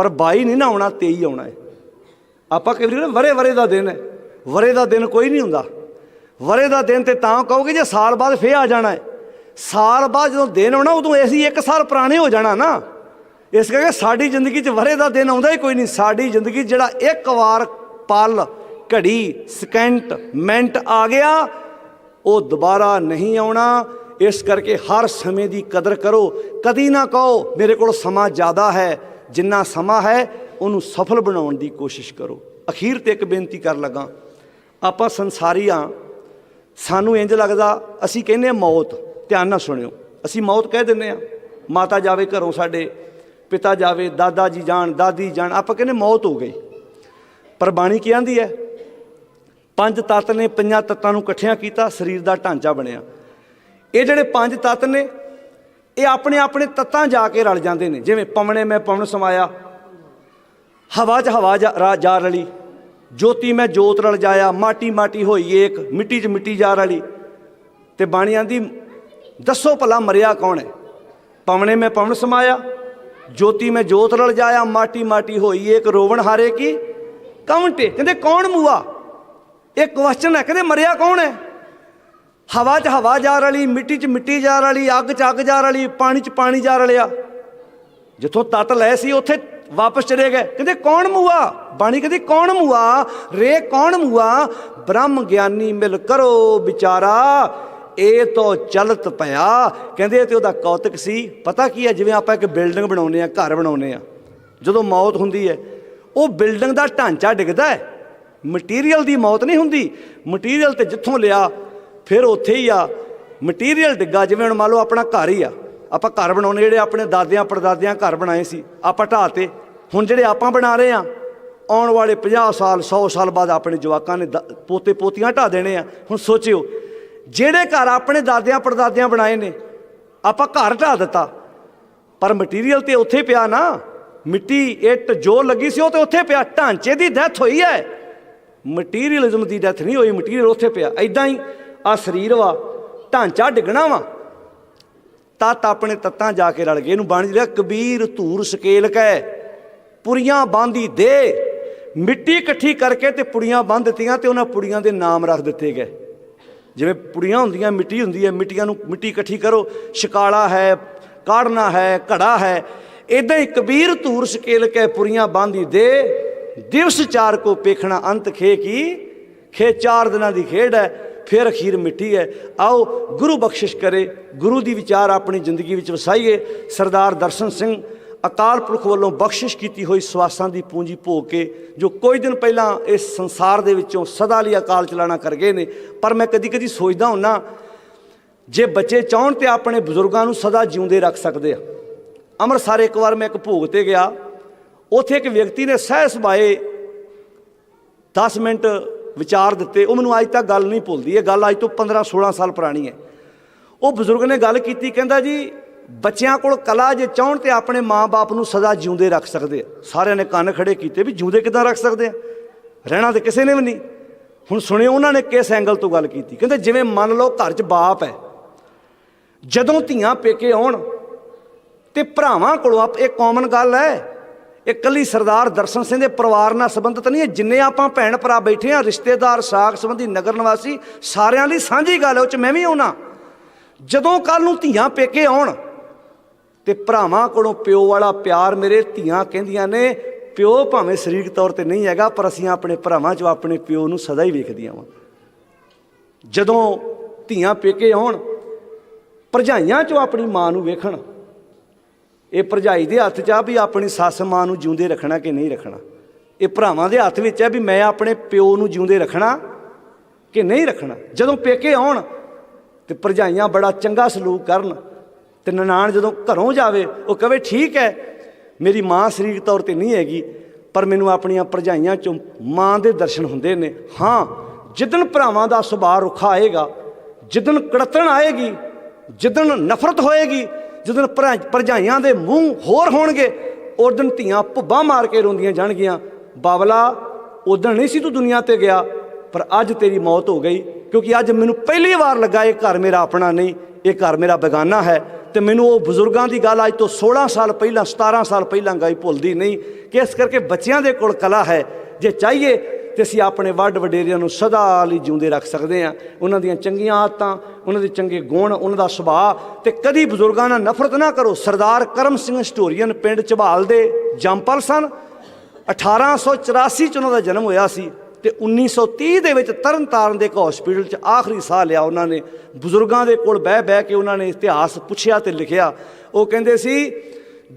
ਪਰ 22 ਨਹੀਂ ਨਾ ਆਉਣਾ 23 ਆਉਣਾ ਹੈ। ਆਪਾਂ ਕਈ ਵਾਰੀ ਵਰੇ ਵਰੇ ਦਾ ਦਿਨ ਹੈ। ਵਰੇ ਦਾ ਦਿਨ ਕੋਈ ਨਹੀਂ ਹੁੰਦਾ। ਵਰੇ ਦਾ ਦਿਨ ਤੇ ਤਾਂ ਕਹੋਗੇ ਜੇ ਸਾਲ ਬਾਅਦ ਫੇਰ ਆ ਜਾਣਾ ਹੈ। ਸਾਲ ਬਾਅਦ ਜਦੋਂ ਦਿਨ ਆਉਣਾ, ਉਦੋਂ ਐਸੀ ਇੱਕ ਸਾਲ ਪੁਰਾਣੇ ਹੋ ਜਾਣਾ ਨਾ। ਇਸ ਕਰਕੇ ਸਾਡੀ ਜ਼ਿੰਦਗੀ 'ਚ ਵਰੇ ਦਾ ਦਿਨ ਆਉਂਦਾ ਹੀ ਕੋਈ ਨਹੀਂ। ਸਾਡੀ ਜ਼ਿੰਦਗੀ 'ਚ ਜਿਹੜਾ ਇੱਕ ਵਾਰ ਪਲ, ਘੜੀ ਸਕਿੰਟ ਮਿੰਟ ਆ ਗਿਆ, ਉਹ ਦੁਬਾਰਾ ਨਹੀਂ ਆਉਣਾ। ਇਸ ਕਰਕੇ ਹਰ ਸਮੇਂ ਦੀ ਕਦਰ ਕਰੋ। ਕਦੀ ਨਾ ਕਹੋ, ਮੇਰੇ ਕੋਲ ਸਮਾਂ ਜ਼ਿਆਦਾ ਹੈ। ਜਿੰਨਾ ਸਮਾਂ ਹੈ, ਉਹਨੂੰ ਸਫਲ ਬਣਾਉਣ ਦੀ ਕੋਸ਼ਿਸ਼ ਕਰੋ। ਅਖੀਰ ਤੇ ਇੱਕ ਬੇਨਤੀ ਕਰਨ ਲੱਗਾ, ਆਪਾਂ ਸੰਸਾਰੀ ਆ ਸਾਨੂੰ ਇੰਜ ਲੱਗਦਾ, ਅਸੀਂ ਕਹਿੰਦੇ ਹਾਂ ਮੌਤ, ਧਿਆਨ ਨਾਲ ਸੁਣਿਓ। ਅਸੀਂ ਮੌਤ ਕਹਿ ਦਿੰਦੇ ਆ ਮਾਤਾ ਜਾਵੇ ਘਰੋਂ ਸਾਡੇ, ਪਿਤਾ ਜਾਵੇ, ਦਾਦਾ ਜੀ ਜਾਣ, ਦਾਦੀ ਜਾਣ, ਆਪਾਂ ਕਹਿੰਦੇ ਮੌਤ ਹੋ ਗਈ। ਪਰ ਬਾਣੀ ਕੀ ਆਂਦੀ ਹੈ? ਪੰਜ ਤੱਤ ਨੇ, ਪੰਜਾਂ ਤੱਤਾਂ ਨੂੰ ਇਕੱਠਿਆਂ ਕੀਤਾ, ਸਰੀਰ ਦਾ ਢਾਂਚਾ ਬਣਿਆ। ਇਹ ਜਿਹੜੇ ਪੰਜ ਤੱਤ ਨੇ ਇਹ ਆਪਣੇ ਆਪਣੇ ਤੱਤਾਂ ਜਾ ਕੇ ਰਲ ਜਾਂਦੇ ਨੇ। ਜਿਵੇਂ ਪਵਣੇ ਮੈਂ ਪਵਣ ਸਮਾਇਆ, ਹਵਾ 'ਚ ਹਵਾ ਜਾ ਰਾ- ਜਾ ਰਲੀ, ਜੋਤੀ ਮੈਂ ਜੋਤ ਰਲ ਜਾਇਆ, ਮਾਟੀ ਮਾਟੀ ਹੋਈ ਏਕ, ਮਿੱਟੀ 'ਚ ਮਿੱਟੀ ਜਾ ਰਲੀ। ਤੇ ਬਾਣੀ ਆਂਦੀ, ਦੱਸੋ ਭਲਾ ਮਰਿਆ ਕੌਣ ਹੈ? ਪਵਣੇ ਮੈਂ ਪਵਨ ਸਮਾਇਆ, ਜੋਤੀ ਮੈਂ ਜੋਤ ਰਲ ਜਾਇਆ, ਮਾਟੀ ਮਾਟੀ ਹੋਈ ਏਕ, ਰੋਵਣ ਹਾਰੇ ਕੀ? ਕਵੰਟੇ। ਕਹਿੰਦੇ ਕੌਣ ਮੂਆ? ਇਹ ਕੁਐਸਚਨ ਹੈ, ਕਹਿੰਦੇ ਮਰਿਆ ਕੌਣ ਹੈ? ਹਵਾ 'ਚ ਹਵਾ ਜਾ ਰਲੀ, ਮਿੱਟੀ 'ਚ ਮਿੱਟੀ ਜਾ ਰਲੀ, ਅੱਗ 'ਚ ਅੱਗ ਜਾ ਰਲੀ, ਪਾਣੀ 'ਚ ਪਾਣੀ ਜਾ ਰਲਿਆ। ਜਿੱਥੋਂ ਤਤ ਲਏ ਸੀ, ਉੱਥੇ ਵਾਪਸ ਚਲੇ ਗਏ। ਕਹਿੰਦੇ, ਕੌਣ ਮੂਆ? ਬਾਣੀ ਕਹਿੰਦੀ, ਕੌਣ ਮੂਆ? ਰੇ ਕੌਣ ਮੂਆ? ਬ੍ਰਹਮ ਗਿਆਨੀ ਮਿਲ ਕਰੋ ਵਿਚਾਰਾ। ਇਹ ਤੋਂ ਚਲਤ ਪਿਆ ਕਹਿੰਦੇ ਤੇ ਉਹਦਾ ਕੌਤਕ ਸੀ। ਪਤਾ ਕੀ ਹੈ, ਜਿਵੇਂ ਆਪਾਂ ਇੱਕ ਬਿਲਡਿੰਗ ਬਣਾਉਂਦੇ ਆ ਘਰ ਬਣਾਉਂਦੇ ਆ ਜਦੋਂ ਮੌਤ ਹੁੰਦੀ ਹੈ, ਉਹ ਬਿਲਡਿੰਗ ਦਾ ਢਾਂਚਾ ਡਿੱਗਦਾ ਹੈ। ਮਟੀਰੀਅਲ ਦੀ ਮੌਤ ਨਹੀਂ ਹੁੰਦੀ। ਮਟੀਰੀਅਲ ਤੇ ਜਿੱਥੋਂ ਲਿਆ ਫਿਰ ਉੱਥੇ ਹੀ ਆ ਮਟੀਰੀਅਲ ਡਿੱਗਾ, ਜਿਵੇਂ ਹੁਣ ਮੰਨ ਲਓ ਆਪਣਾ ਘਰ ਹੀ ਆ। ਆਪਾਂ ਘਰ ਬਣਾਉਣੇ, ਜਿਹੜੇ ਆਪਣੇ ਦਾਦਿਆਂ, ਪੜਦਾਦਿਆਂ ਘਰ ਬਣਾਏ ਸੀ, ਆਪਾਂ ਢਾਹ ਤੇ ਹੁਣ ਜਿਹੜੇ ਆਪਾਂ ਬਣਾ ਰਹੇ ਆ ਆਉਣ ਵਾਲੇ 50 ਸਾਲ 100 ਸਾਲ ਬਾਅਦ ਆਪਣੇ ਜਵਾਕਾਂ ਨੇ ਦਾ- ਪੋਤੇ ਪੋਤੀਆਂ ਢਾਹ ਦੇਣੇ ਆ। ਹੁਣ ਸੋਚਿਓ, ਜਿਹੜੇ ਘਰ ਆਪਣੇ ਦਾਦਿਆਂ, ਪੜਦਾਦਿਆਂ ਬਣਾਏ ਨੇ, ਆਪਾਂ ਘਰ ਢਾਹ ਦਿੱਤਾ। ਪਰ ਮਟੀਰੀਅਲ ਤੇ ਉੱਥੇ ਪਿਆ ਨਾ, ਮਿੱਟੀ, ਇੱਟ, ਜੋ ਲੱਗੀ ਸੀ ਉਹ ਤੇ ਉੱਥੇ ਪਿਆ। ਢਾਂਚੇ ਦੀ ਡੈਥ ਹੋਈ ਹੈ ਮਟੀਰੀਅਲਿਜ਼ਮ ਦੀ ਡੈਥ ਨਹੀਂ ਹੋਈ ਮਟੀਰੀਅਲ ਉੱਥੇ ਪਿਆ। ਐਦਾਂ ਹੀ ਆ ਸਰੀਰ ਵਾ, ਢਾਂਚਾ ਡਿੱਗਣਾ ਵਾ। ਤਤ ਆਪਣੇ ਤੱਤਾਂ ਜਾ ਕੇ ਰਲ ਗਏ, ਇਹਨੂੰ ਬਾਣੀ ਜਿਹੜਾ ਕਬੀਰ ਧੂਰ ਸਕੇਲ ਕੈ ਪੁਰੀਆਂ ਬਾਂਦੀ ਦੇ। ਮਿੱਟੀ ਇਕੱਠੀ ਕਰਕੇ ਤੇ ਪੁੜੀਆਂ ਬੰਨ ਦਿੱਤੀਆਂ ਤੇ ਉਹਨਾਂ ਪੁੜੀਆਂ ਦੇ ਨਾਮ ਰੱਖ ਦਿੱਤੇ ਗਏ। ਜਿਵੇਂ ਪੁੜੀਆਂ ਹੁੰਦੀਆਂ, ਮਿੱਟੀ ਹੁੰਦੀ ਹੈ, ਮਿੱਟੀਆਂ ਨੂੰ ਮਿੱਟੀ ਇਕੱਠੀ ਕਰੋ ਸ਼ਿਕਾਲਾ ਹੈ, ਕਾੜਨਾ ਹੈ, ਘੜਾ ਹੈ ਇਦਾਂ ਹੀ ਕਬੀਰ ਧੂਰ ਸਕੇਲ ਕੈ ਪੁਰੀਆਂ ਬਾਂਦੀ ਦੇ। ਦਿਵਸ ਚਾਰ ਕੋ ਪੇਖਣਾ ਅੰਤ ਖੇ ਕੀ, ਖੇ ਚਾਰ ਦਿਨਾਂ ਦੀ ਖੇਡ ਹੈ ਫਿਰ ਅਖੀਰ ਮਿੱਟੀ ਹੈ। ਆਓ ਗੁਰੂ ਬਖਸ਼ਿਸ਼ ਕਰੇ, ਗੁਰੂ ਦੀ ਵਿਚਾਰ ਆਪਣੀ ਜ਼ਿੰਦਗੀ ਵਿੱਚ ਵਸਾਈਏ। ਸਰਦਾਰ ਦਰਸ਼ਨ ਸਿੰਘ ਅਕਾਲ ਪੁਰਖ ਵੱਲੋਂ ਬਖਸ਼ਿਸ਼ ਕੀਤੀ ਹੋਈ ਸਵਾਸਾਂ ਦੀ ਪੂੰਜੀ ਭੋਗ ਕੇ, ਜੋ ਕੁਝ ਦਿਨ ਪਹਿਲਾਂ ਇਸ ਸੰਸਾਰ ਦੇ ਵਿੱਚੋਂ ਸਦਾ ਲਈ ਅਕਾਲ ਚਲਾਣਾ ਕਰ ਗਏ ਨੇ, ਪਰ ਮੈਂ ਕਦੀ ਕਦੀ ਸੋਚਦਾ ਹੁੰਨਾ, ਜੇ ਬੱਚੇ ਚਾਹਣ ਤੇ ਆਪਣੇ ਬਜ਼ੁਰਗਾਂ ਨੂੰ ਸਦਾ ਜਿਉਂਦੇ ਰੱਖ ਸਕਦੇ ਆ। ਅੰਮ੍ਰਿਤਸਰ ਇੱਕ ਵਾਰ ਮੈਂ ਇੱਕ ਭੋਗ ਤੇ ਗਿਆ। ਉੱਥੇ ਇੱਕ ਵਿਅਕਤੀ ਨੇ ਸਹਿ ਸੁਭਾਏ 10 ਮਿੰਟ ਵਿਚਾਰ ਦਿੱਤੇ, ਉਹ ਮੈਨੂੰ ਅੱਜ ਤੱਕ ਗੱਲ ਨਹੀਂ ਭੁੱਲਦੀ, ਇਹ ਗੱਲ ਅੱਜ ਤੋਂ 15 16 ਸਾਲ ਪੁਰਾਣੀ ਹੈ। ਉਹ ਬਜ਼ੁਰਗ ਨੇ ਗੱਲ ਕੀਤੀ, ਕਹਿੰਦਾ ਜੀ, ਬੱਚਿਆਂ ਕੋਲ ਕਲਾ ਜੇ ਚਾਹਣ ਤੇ ਆਪਣੇ ਮਾਂ-ਬਾਪ ਨੂੰ ਸਦਾ ਜਿਉਂਦੇ ਰੱਖ ਸਕਦੇ ਆ। ਸਾਰਿਆਂ ਨੇ ਕੰਨ ਖੜੇ ਕੀਤੇ ਵੀ ਜਿਉਂਦੇ ਕਿਦਾਂ ਰੱਖ ਸਕਦੇ ਆ? ਰਹਿਣਾ ਤੇ ਕਿਸੇ ਨੇ ਵੀ ਨਹੀਂ। ਹੁਣ ਸੁਣਿਓ, ਉਹਨਾਂ ਨੇ ਕਿਸ ਐਂਗਲ ਤੋਂ ਗੱਲ ਕੀਤੀ? ਕਹਿੰਦੇ, ਜਿਵੇਂ ਮੰਨ ਲਓ ਘਰ 'ਚ ਬਾਪ ਹੈ, ਜਦੋਂ ਧੀਆਂ ਪੇਕੇ ਆਉਣ ਤੇ ਭਰਾਵਾਂ ਕੋਲੋਂ ਆਪ, ਇਹ ਕਾਮਨ ਗੱਲ ਹੈ ਇਹ ਕੱਲੀ ਸਰਦਾਰ ਦਰਸ਼ਨ ਸਿੰਘ ਦੇ ਪਰਿਵਾਰ ਨਾਲ ਸੰਬੰਧਿਤ ਨਹੀਂ ਹੈ। ਜਿੰਨੇ ਆਪਾਂ ਭੈਣ ਭਰਾ ਬੈਠੇ ਆ ਰਿਸ਼ਤੇਦਾਰ, ਸਾਖ ਸੰਬੰਧੀ, ਨਗਰ ਨਿਵਾਸੀ, ਸਾਰਿਆਂ ਲਈ ਸਾਂਝੀ ਗੱਲ ਹੈ, ਉਹ ਚ ਮੈਂ ਵੀ ਆਉਣਾ। ਜਦੋਂ ਕੱਲ ਨੂੰ ਧੀਆਂ ਪੇਕੇ ਆਉਣ, ਤੇ ਭਰਾਵਾਂ ਕੋਲੋਂ ਪਿਓ ਵਾਲਾ ਪਿਆਰ ਮੇਰੇ ਧੀਆਂ ਕਹਿੰਦੀਆਂ ਨੇ, ਪਿਓ ਭਾਵੇਂ ਸਰੀਰਕ ਤੌਰ ਤੇ ਨਹੀਂ ਹੈਗਾ, ਪਰ ਅਸੀਂ ਆਪਣੇ ਭਰਾਵਾਂ 'ਚ ਆਪਣੇ ਪਿਓ ਨੂੰ ਸਦਾ ਹੀ ਵੇਖਦੀਆਂ ਵਾਂ। ਜਦੋਂ ਧੀਆਂ ਪੇਕੇ ਆਉਣ, ਭਰਜਾਈਆਂ 'ਚੋਂ ਆਪਣੀ ਮਾਂ ਨੂੰ ਵੇਖਣ ਇਹ ਭਰਜਾਈ ਦੇ ਹੱਥ 'ਚ ਆ ਵੀ ਆਪਣੀ ਸੱਸ ਮਾਂ ਨੂੰ ਜਿਉਂਦੇ ਰੱਖਣਾ ਕਿ ਨਹੀਂ ਰੱਖਣਾ? ਇਹ ਭਰਾਵਾਂ ਦੇ ਹੱਥ ਵਿੱਚ ਹੈ ਵੀ ਮੈਂ ਆਪਣੇ ਪਿਓ ਨੂੰ ਜਿਉਂਦੇ ਰੱਖਣਾ ਕਿ ਨਹੀਂ ਰੱਖਣਾ? ਜਦੋਂ ਪੇਕੇ ਆਉਣ ਤੇ ਭਰਜਾਈਆਂ ਬੜਾ ਚੰਗਾ ਸਲੂਕ ਕਰਨ ਤੇ ਨਨਾਣ ਜਦੋਂ ਘਰੋਂ ਜਾਵੇ, ਉਹ ਕਵੇ, ਠੀਕ ਹੈ, ਮੇਰੀ ਮਾਂ ਸਰੀਰਕ ਤੌਰ ਤੇ ਨਹੀਂ ਹੈਗੀ, ਪਰ ਮੈਨੂੰ ਆਪਣੀਆਂ ਭਰਜਾਈਆਂ ਚੋਂ ਮਾਂ ਦੇ ਦਰਸ਼ਨ ਹੁੰਦੇ ਨੇ। ਹਾਂ, ਜਿੱਦਣ ਭਰਾਵਾਂ ਦਾ ਸੁਭਾਅ ਰੁੱਖਾ ਆਏਗਾ, ਜਿੱਦਣ ਕੜਤਣ ਆਏਗੀ, ਜਿੱਦਣ ਨਫ਼ਰਤ ਹੋਏਗੀ ਜਿੱਦਣ ਭਰਾ- ਭਰਜਾਈਆਂ ਦੇ ਮੂੰਹ ਹੋਰ ਹੋਣਗੇ, ਉਸ ਦਿਨ ਧੀਆਂ ਭੁੱਬਾਂ ਮਾਰ ਕੇ ਰੋਂਦੀਆਂ ਜਾਣਗੀਆਂ। ਬਾਬਲਾ ਉਦੋਂ ਨਹੀਂ ਸੀ ਤੂੰ ਦੁਨੀਆ ਤੇ ਗਿਆ, ਪਰ ਅੱਜ ਤੇਰੀ ਮੌਤ ਹੋ ਗਈ, ਕਿਉਂਕਿ ਅੱਜ ਮੈਨੂੰ ਪਹਿਲੀ ਵਾਰ ਲੱਗਾ ਇਹ ਘਰ ਮੇਰਾ ਆਪਣਾ ਨਹੀਂ, ਇਹ ਘਰ ਮੇਰਾ ਬੇਗਾਨਾ ਹੈ। ਤੇ ਮੈਨੂੰ ਉਹ ਬਜ਼ੁਰਗਾਂ ਦੀ ਗੱਲ ਅੱਜ ਤੋਂ 16 ਸਾਲ ਪਹਿਲਾਂ 17 ਸਾਲ ਪਹਿਲਾਂ ਗਾਈ ਭੁੱਲਦੀ ਨਹੀਂ ਕਿ ਇਸ ਕਰਕੇ ਬੱਚਿਆਂ ਦੇ ਕੋਲ ਕਲਾ ਹੈ। ਜੇ ਚਾਹੀਏ ਤੇ ਅਸੀਂ ਆਪਣੇ ਵੱਡ ਵਡੇਰਿਆਂ ਨੂੰ ਸਦਾ ਲਈ ਜਿਉਂਦੇ ਰੱਖ ਸਕਦੇ ਹਾਂ। ਉਹਨਾਂ ਦੀਆਂ ਚੰਗੀਆਂ ਆਦਤਾਂ, ਉਹਨਾਂ ਦੇ ਚੰਗੇ ਗੁਣ, ਉਹਨਾਂ ਦਾ ਸੁਭਾਅ ਤੇ ਕਦੀ ਬਜ਼ੁਰਗਾਂ ਨਾਲ ਨਫ਼ਰਤ ਨਾ ਕਰੋ। ਸਰਦਾਰ ਕਰਮ ਸਿੰਘ ਸਟੋਰੀਅਨ ਪਿੰਡ ਝਬਾਲ ਦੇ ਜੰਪਲ ਸਨ। 1884 ਚ ਉਹਨਾਂ ਦਾ ਜਨਮ ਹੋਇਆ ਸੀ ਤੇ 1930 ਦੇ ਵਿੱਚ ਤਰਨਤਾਰਨ ਦੇ ਇੱਕ ਹਸਪੀਟਲ 'ਚ ਆਖਰੀ ਸਾਹ ਲਿਆ ਉਹਨਾਂ ਨੇ। ਬਜ਼ੁਰਗਾਂ ਦੇ ਕੋਲ ਬਹਿ ਬਹਿ ਕੇ ਉਹਨਾਂ ਨੇ ਇਤਿਹਾਸ ਪੁੱਛਿਆ ਤੇ ਲਿਖਿਆ। ਉਹ ਕਹਿੰਦੇ ਸੀ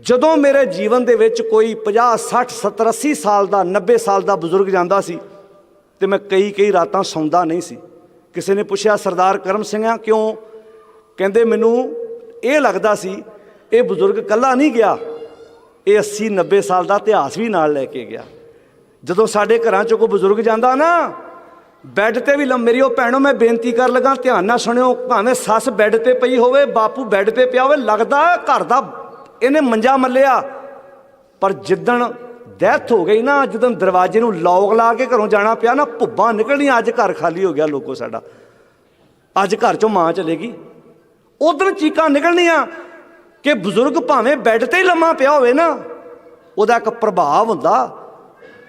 ਜਦੋਂ ਮੇਰੇ ਜੀਵਨ ਦੇ ਵਿੱਚ ਕੋਈ 50 60 70 80 ਸਾਲ ਦਾ 90 ਸਾਲ ਦਾ ਬਜ਼ੁਰਗ ਜਾਂਦਾ ਸੀ ਤੇ ਮੈਂ ਕਈ ਕਈ ਰਾਤਾਂ ਸੌਂਦਾ ਨਹੀਂ ਸੀ। ਕਿਸੇ ਨੇ ਪੁੱਛਿਆ, ਸਰਦਾਰ ਕਰਮ ਸਿੰਘ ਆ, ਕਿਉਂ? ਕਹਿੰਦੇ, ਮੈਨੂੰ ਇਹ ਲੱਗਦਾ ਸੀ, ਇਹ ਬਜ਼ੁਰਗ ਕੱਲਾ ਨਹੀਂ ਗਿਆ। ਇਹ 80 90 ਸਾਲ ਦਾ ਇਤਿਹਾਸ ਵੀ ਨਾਲ ਲੈ ਕੇ ਗਿਆ। ਜਦੋਂ ਸਾਡੇ ਘਰਾਂ 'ਚੋਂ ਕੋਈ ਬਜ਼ੁਰਗ ਜਾਂਦਾ ਨਾ, ਬੈੱਡ ਤੇ ਵੀ ਲੰਮ, ਮੇਰੀ ਉਹ ਭੈਣੋ, ਮੈਂ ਬੇਨਤੀ ਕਰ ਲਗਾ, ਧਿਆਨ ਨਾਲ ਸੁਣਿਓ, ਭਾਵੇਂ ਸੱਸ ਬੈੱਡ ਤੇ ਪਈ ਹੋਵੇ, ਬਾਪੂ ਬੈੱਡ ਤੇ ਪਿਆ ਹੋਵੇ, ਲੱਗਦਾ ਘਰ ਦਾ ਇਹਨੇ ਮੰਜਾ ਮੱਲਿਆ। ਪਰ ਜਿੱਦਣ ਡੈਥ ਹੋ ਗਈ ਨਾ, ਜਦੋਂ ਦਰਵਾਜ਼ੇ ਨੂੰ ਲੌਕ ਲਾ ਕੇ ਘਰੋਂ ਜਾਣਾ ਪਿਆ ਨਾ, ਭੁੱਬਾਂ ਨਿਕਲਣੀਆਂ, ਅੱਜ ਘਰ ਖਾਲੀ ਹੋ ਗਿਆ ਲੋਕੋ ਸਾਡਾ। ਅੱਜ ਘਰ ਚੋਂ ਮਾਂ ਚਲੇਗੀ। ਉਧਰ ਚੀਕਾਂ ਨਿਕਲਣੀਆਂ ਕਿ ਬਜ਼ੁਰਗ ਭਾਵੇਂ ਬੈੱਡ ਤੇ ਹੀ ਲੰਮਾ ਪਿਆ ਹੋਵੇ ਨਾ, ਉਹਦਾ ਇੱਕ ਪ੍ਰਭਾਵ ਹੁੰਦਾ।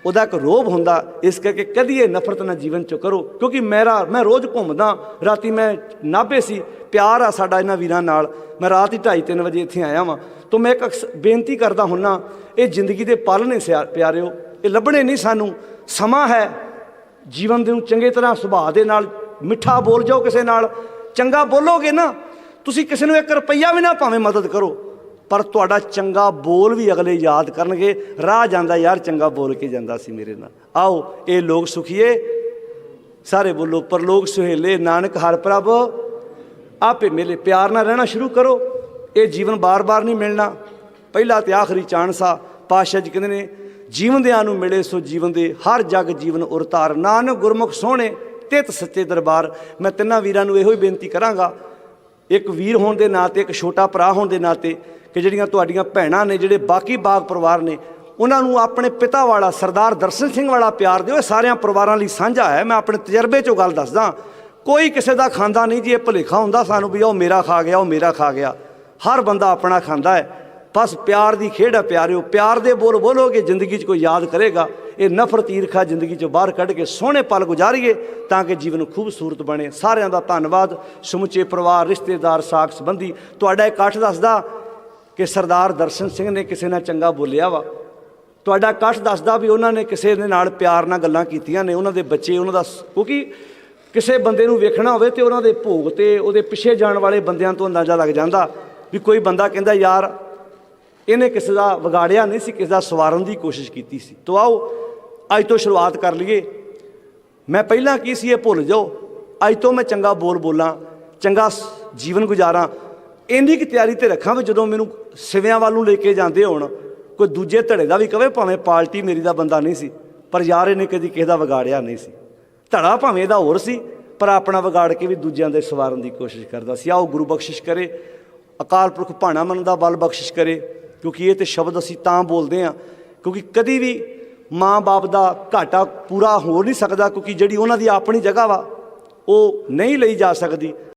ਉਹਦਾ ਇੱਕ ਰੋਬ ਹੁੰਦਾ, ਇਸ ਕਰਕੇ ਕਦੀ ਇਹ ਨਫ਼ਰਤ ਨਾ ਜੀਵਨ ਚੋਂ ਕਰੋ, ਕਿਉਂਕਿ ਮੇਰਾ, ਮੈਂ ਰੋਜ਼ ਘੁੰਮਦਾ, ਰਾਤੀ ਮੈਂ ਨਾਭੇ ਸੀ, ਪਿਆਰ ਆ ਸਾਡਾ ਇਹਨਾਂ ਵੀਰਾਂ ਨਾਲ, ਮੈਂ ਰਾਤ ਹੀ 2:30 ਵਜੇ ਇੱਥੇ ਆਇਆ ਵਾਂ, ਤੋਂ ਮੈਂ ਇੱਕ ਅਕਸ- ਬੇਨਤੀ ਕਰਦਾ ਹੁੰਨਾ, ਇਹ ਜ਼ਿੰਦਗੀ ਦੇ ਪਲ ਨੇ ਸਿਆ- ਪਿਆਰਿਓ, ਇਹ ਲੱਭਣੇ ਨਹੀਂ ਸਾਨੂੰ, ਸਮਾਂ ਹੈ, ਜੀਵਨ ਦੇ ਨੂੰ ਚੰਗੇ ਤਰ੍ਹਾਂ ਸੁਭਾਅ ਦੇ ਨਾਲ, ਮਿੱਠਾ ਬੋਲ ਜਾਓ ਕਿਸੇ ਨਾਲ, ਚੰਗਾ ਬੋਲੋਗੇ ਨਾ, ਤੁਸੀਂ ਕਿਸੇ ਨੂੰ 1 ਰੁਪਈਆ ਵੀ ਨਾ ਭਾਵੇਂ ਮਦਦ ਕਰੋ ਪਰ ਤੁਹਾਡਾ ਚੰਗਾ ਬੋਲ ਵੀ ਅਗਲੇ ਯਾਦ ਕਰਨਗੇ। ਰਾਹ ਜਾਂਦਾ ਯਾਰ ਚੰਗਾ ਬੋਲ ਕੇ ਜਾਂਦਾ ਸੀ ਮੇਰੇ ਨਾਲ। ਆਓ, ਇਹ ਲੋਕ ਸੁਖੀਏ। ਸਾਰੇ ਬੋਲੋ ਪਰਲੋਕ ਸੁਹੇਲੇ, ਨਾਨਕ ਹਰ ਪ੍ਰਭ, ਆਪੇ ਮਿਲੇ ਪਿਆਰ ਨਾਲ ਰਹਿਣਾ ਸ਼ੁਰੂ ਕਰੋ। ਇਹ ਜੀਵਨ ਬਾਰ-ਬਾਰ ਨਹੀਂ ਮਿਲਣਾ। ਪਹਿਲਾ ਤੇ ਆਖਰੀ ਚਾਂਸਾ ਪਾਸ਼ਾ ਜੀ ਕਹਿੰਦੇ ਨੇ ਜੀਵਨਦਿਆਂ ਨੂੰ ਮਿਲੇ ਸੋ ਜੀਵਨ ਦੇ, ਹਰ ਜਗ ਜੀਵਨ ਉਰਤਾਰ ਨਾਨਕ ਗੁਰਮੁਖ ਸੋਹਣੇ, ਤਿਤ ਸੱਚੇ ਦਰਬਾਰ। ਮੈਂ ਤਿੰਨਾਂ ਵੀਰਾਂ ਨੂੰ ਇਹੋ ਹੀ ਬੇਨਤੀ ਕਰਾਂਗਾ। ਇੱਕ ਵੀਰ ਹੋਣ ਦੇ ਨਾਤੇ ਇੱਕ ਛੋਟਾ ਭਰਾ ਹੋਣ ਦੇ ਨਾਤੇ ਕਿ ਜਿਹੜੀਆਂ ਤੁਹਾਡੀਆਂ ਭੈਣਾਂ ਨੇ, ਜਿਹੜੇ ਬਾਕੀ ਬਾਗ ਪਰਿਵਾਰ ਨੇ, ਉਹਨਾਂ ਨੂੰ ਆਪਣੇ ਪਿਤਾ ਵਾਲਾ ਸਰਦਾਰ ਦਰਸ਼ਨ ਸਿੰਘ ਵਾਲਾ ਪਿਆਰ ਦਿਓ। ਇਹ ਸਾਰਿਆਂ ਪਰਿਵਾਰਾਂ ਲਈ ਸਾਂਝਾ ਹੈ। ਮੈਂ ਆਪਣੇ ਤਜਰਬੇ ਚੋਂ ਗੱਲ ਦੱਸਦਾ। ਕੋਈ ਕਿਸੇ ਦਾ ਖਾਂਦਾ ਨਹੀਂ ਜੀ, ਇਹ ਭੁਲੇਖਾ ਹੁੰਦਾ ਸਾਨੂੰ ਵੀ ਉਹ ਮੇਰਾ ਖਾ ਗਿਆ ਉਹ ਮੇਰਾ ਖਾ ਗਿਆ। ਹਰ ਬੰਦਾ ਆਪਣਾ ਖਾਂਦਾ ਹੈ। ਬਸ ਪਿਆਰ ਦੀ ਖੇਡ ਹੈ ਪਿਆਰਿਓ। ਪਿਆਰ ਦੇ ਬੋਲ ਬੋਲੋਗੇ, ਜ਼ਿੰਦਗੀ 'ਚ ਕੋਈ ਯਾਦ ਕਰੇਗਾ। ਇਹ ਨਫ਼ਰਤ ਈਰਖਾ ਜ਼ਿੰਦਗੀ 'ਚੋਂ ਬਾਹਰ ਕੱਢ ਕੇ ਸੋਹਣੇ ਪਲ ਗੁਜ਼ਾਰੀਏ ਤਾਂ ਕਿ ਜੀਵਨ ਖੂਬਸੂਰਤ ਬਣੇ। ਸਾਰਿਆਂ ਦਾ ਧੰਨਵਾਦ। ਸਮੁੱਚੇ ਪਰਿਵਾਰ, ਰਿਸ਼ਤੇਦਾਰ, ਸਾਖ ਸੰਬੰਧੀ। ਤੁਹਾਡਾ ਇਕੱਠ ਦੱਸਦਾ ਕਿ ਸਰਦਾਰ ਦਰਸ਼ਨ ਸਿੰਘ ਨੇ ਕਿਸੇ ਨਾਲ ਚੰਗਾ ਬੋਲਿਆ ਵਾ। ਤੁਹਾਡਾ ਕਸ਼ ਦੱਸਦਾ ਵੀ ਉਹਨਾਂ ਨੇ ਕਿਸੇ ਦੇ ਨਾਲ ਪਿਆਰ ਨਾਲ ਗੱਲਾਂ ਕੀਤੀਆਂ ਨੇ, ਉਹਨਾਂ ਦੇ ਬੱਚੇ, ਉਹਨਾਂ ਦਾ ਕਿਉਂਕਿ ਕਿਸੇ ਬੰਦੇ ਨੂੰ ਵੇਖਣਾ ਹੋਵੇ ਤੇ ਉਹਨਾਂ ਦੇ ਭੋਗ ਤੇ ਉਹਦੇ ਪਿੱਛੇ ਜਾਣ ਵਾਲੇ ਬੰਦਿਆਂ ਤੋਂ ਅੰਦਾਜ਼ਾ ਲੱਗ ਜਾਂਦਾ ਵੀ ਕੋਈ ਬੰਦਾ ਕਹਿੰਦਾ, ਯਾਰ, ਇਹਨੇ ਕਿਸੇ ਦਾ ਵਿਗਾੜਿਆ ਨਹੀਂ ਸੀ, ਕਿਸੇ ਦਾ ਸਵਾਰਨ ਦੀ ਕੋਸ਼ਿਸ਼ ਕੀਤੀ ਸੀ। ਤੋ ਆਓ, ਅੱਜ ਤੋਂ ਸ਼ੁਰੂਆਤ ਕਰ ਲਈਏ। ਮੈਂ ਪਹਿਲਾਂ ਕੀ ਸੀ ਇਹ ਭੁੱਲ ਜਾਓ? ਅੱਜ ਤੋਂ ਮੈਂ ਚੰਗਾ ਬੋਲ ਬੋਲਾਂ, ਚੰਗਾ ਜੀਵਨ ਗੁਜ਼ਾਰਾਂ। ਇੰਨੀ ਕਿ ਤਿਆਰੀ ਤੇ ਰੱਖਾਂ ਵੀ ਜਦੋਂ ਮੈਨੂੰ ਸਿਵਿਆਂ ਵੱਲ ਨੂੰ ਲੈ ਕੇ ਜਾਂਦੇ ਹੋਣ, ਕੋਈ ਦੂਜੇ ਧੜੇ ਦਾ ਵੀ ਕਵੇ, ਭਾਵੇਂ ਪਾਰਟੀ ਮੇਰੀ ਦਾ ਬੰਦਾ ਨਹੀਂ ਸੀ, ਪਰ ਯਾਰ ਇਹਨੇ ਕਦੀ ਕਿਸੇ ਦਾ ਵਿਗਾੜਿਆ ਨਹੀਂ ਸੀ। ਧੜਾ ਭਾਵੇਂ ਇਹਦਾ ਹੋਰ ਸੀ, ਪਰ ਆਪਣਾ ਵਿਗਾੜ ਕੇ ਵੀ ਦੂਜਿਆਂ ਦੇ ਸਵਾਰਨ ਦੀ ਕੋਸ਼ਿਸ਼ ਕਰਦਾ ਸੀ। ਆਓ ਗੁਰੂ ਬਖਸ਼ਿਸ਼ ਕਰੇ, ਅਕਾਲ ਪੁਰਖ ਭਾਣਾ ਮਨ ਦਾ ਬਲ ਬਖਸ਼ਿਸ਼ ਕਰੇ, ਕਿਉਂਕਿ ਇਹ ਤੇ ਸ਼ਬਦ ਅਸੀਂ ਤਾਂ ਬੋਲਦੇ ਹਾਂ, ਕਿਉਂਕਿ ਕਦੀ ਵੀ ਮਾਂ-ਬਾਪ ਦਾ ਘਾਟਾ ਪੂਰਾ ਹੋ ਨਹੀਂ ਸਕਦਾ, ਕਿਉਂਕਿ ਜਿਹੜੀ ਉਹਨਾਂ ਦੀ ਆਪਣੀ ਜਗ੍ਹਾ ਵਾ, ਉਹ ਨਹੀਂ ਲਈ ਜਾ ਸਕਦੀ।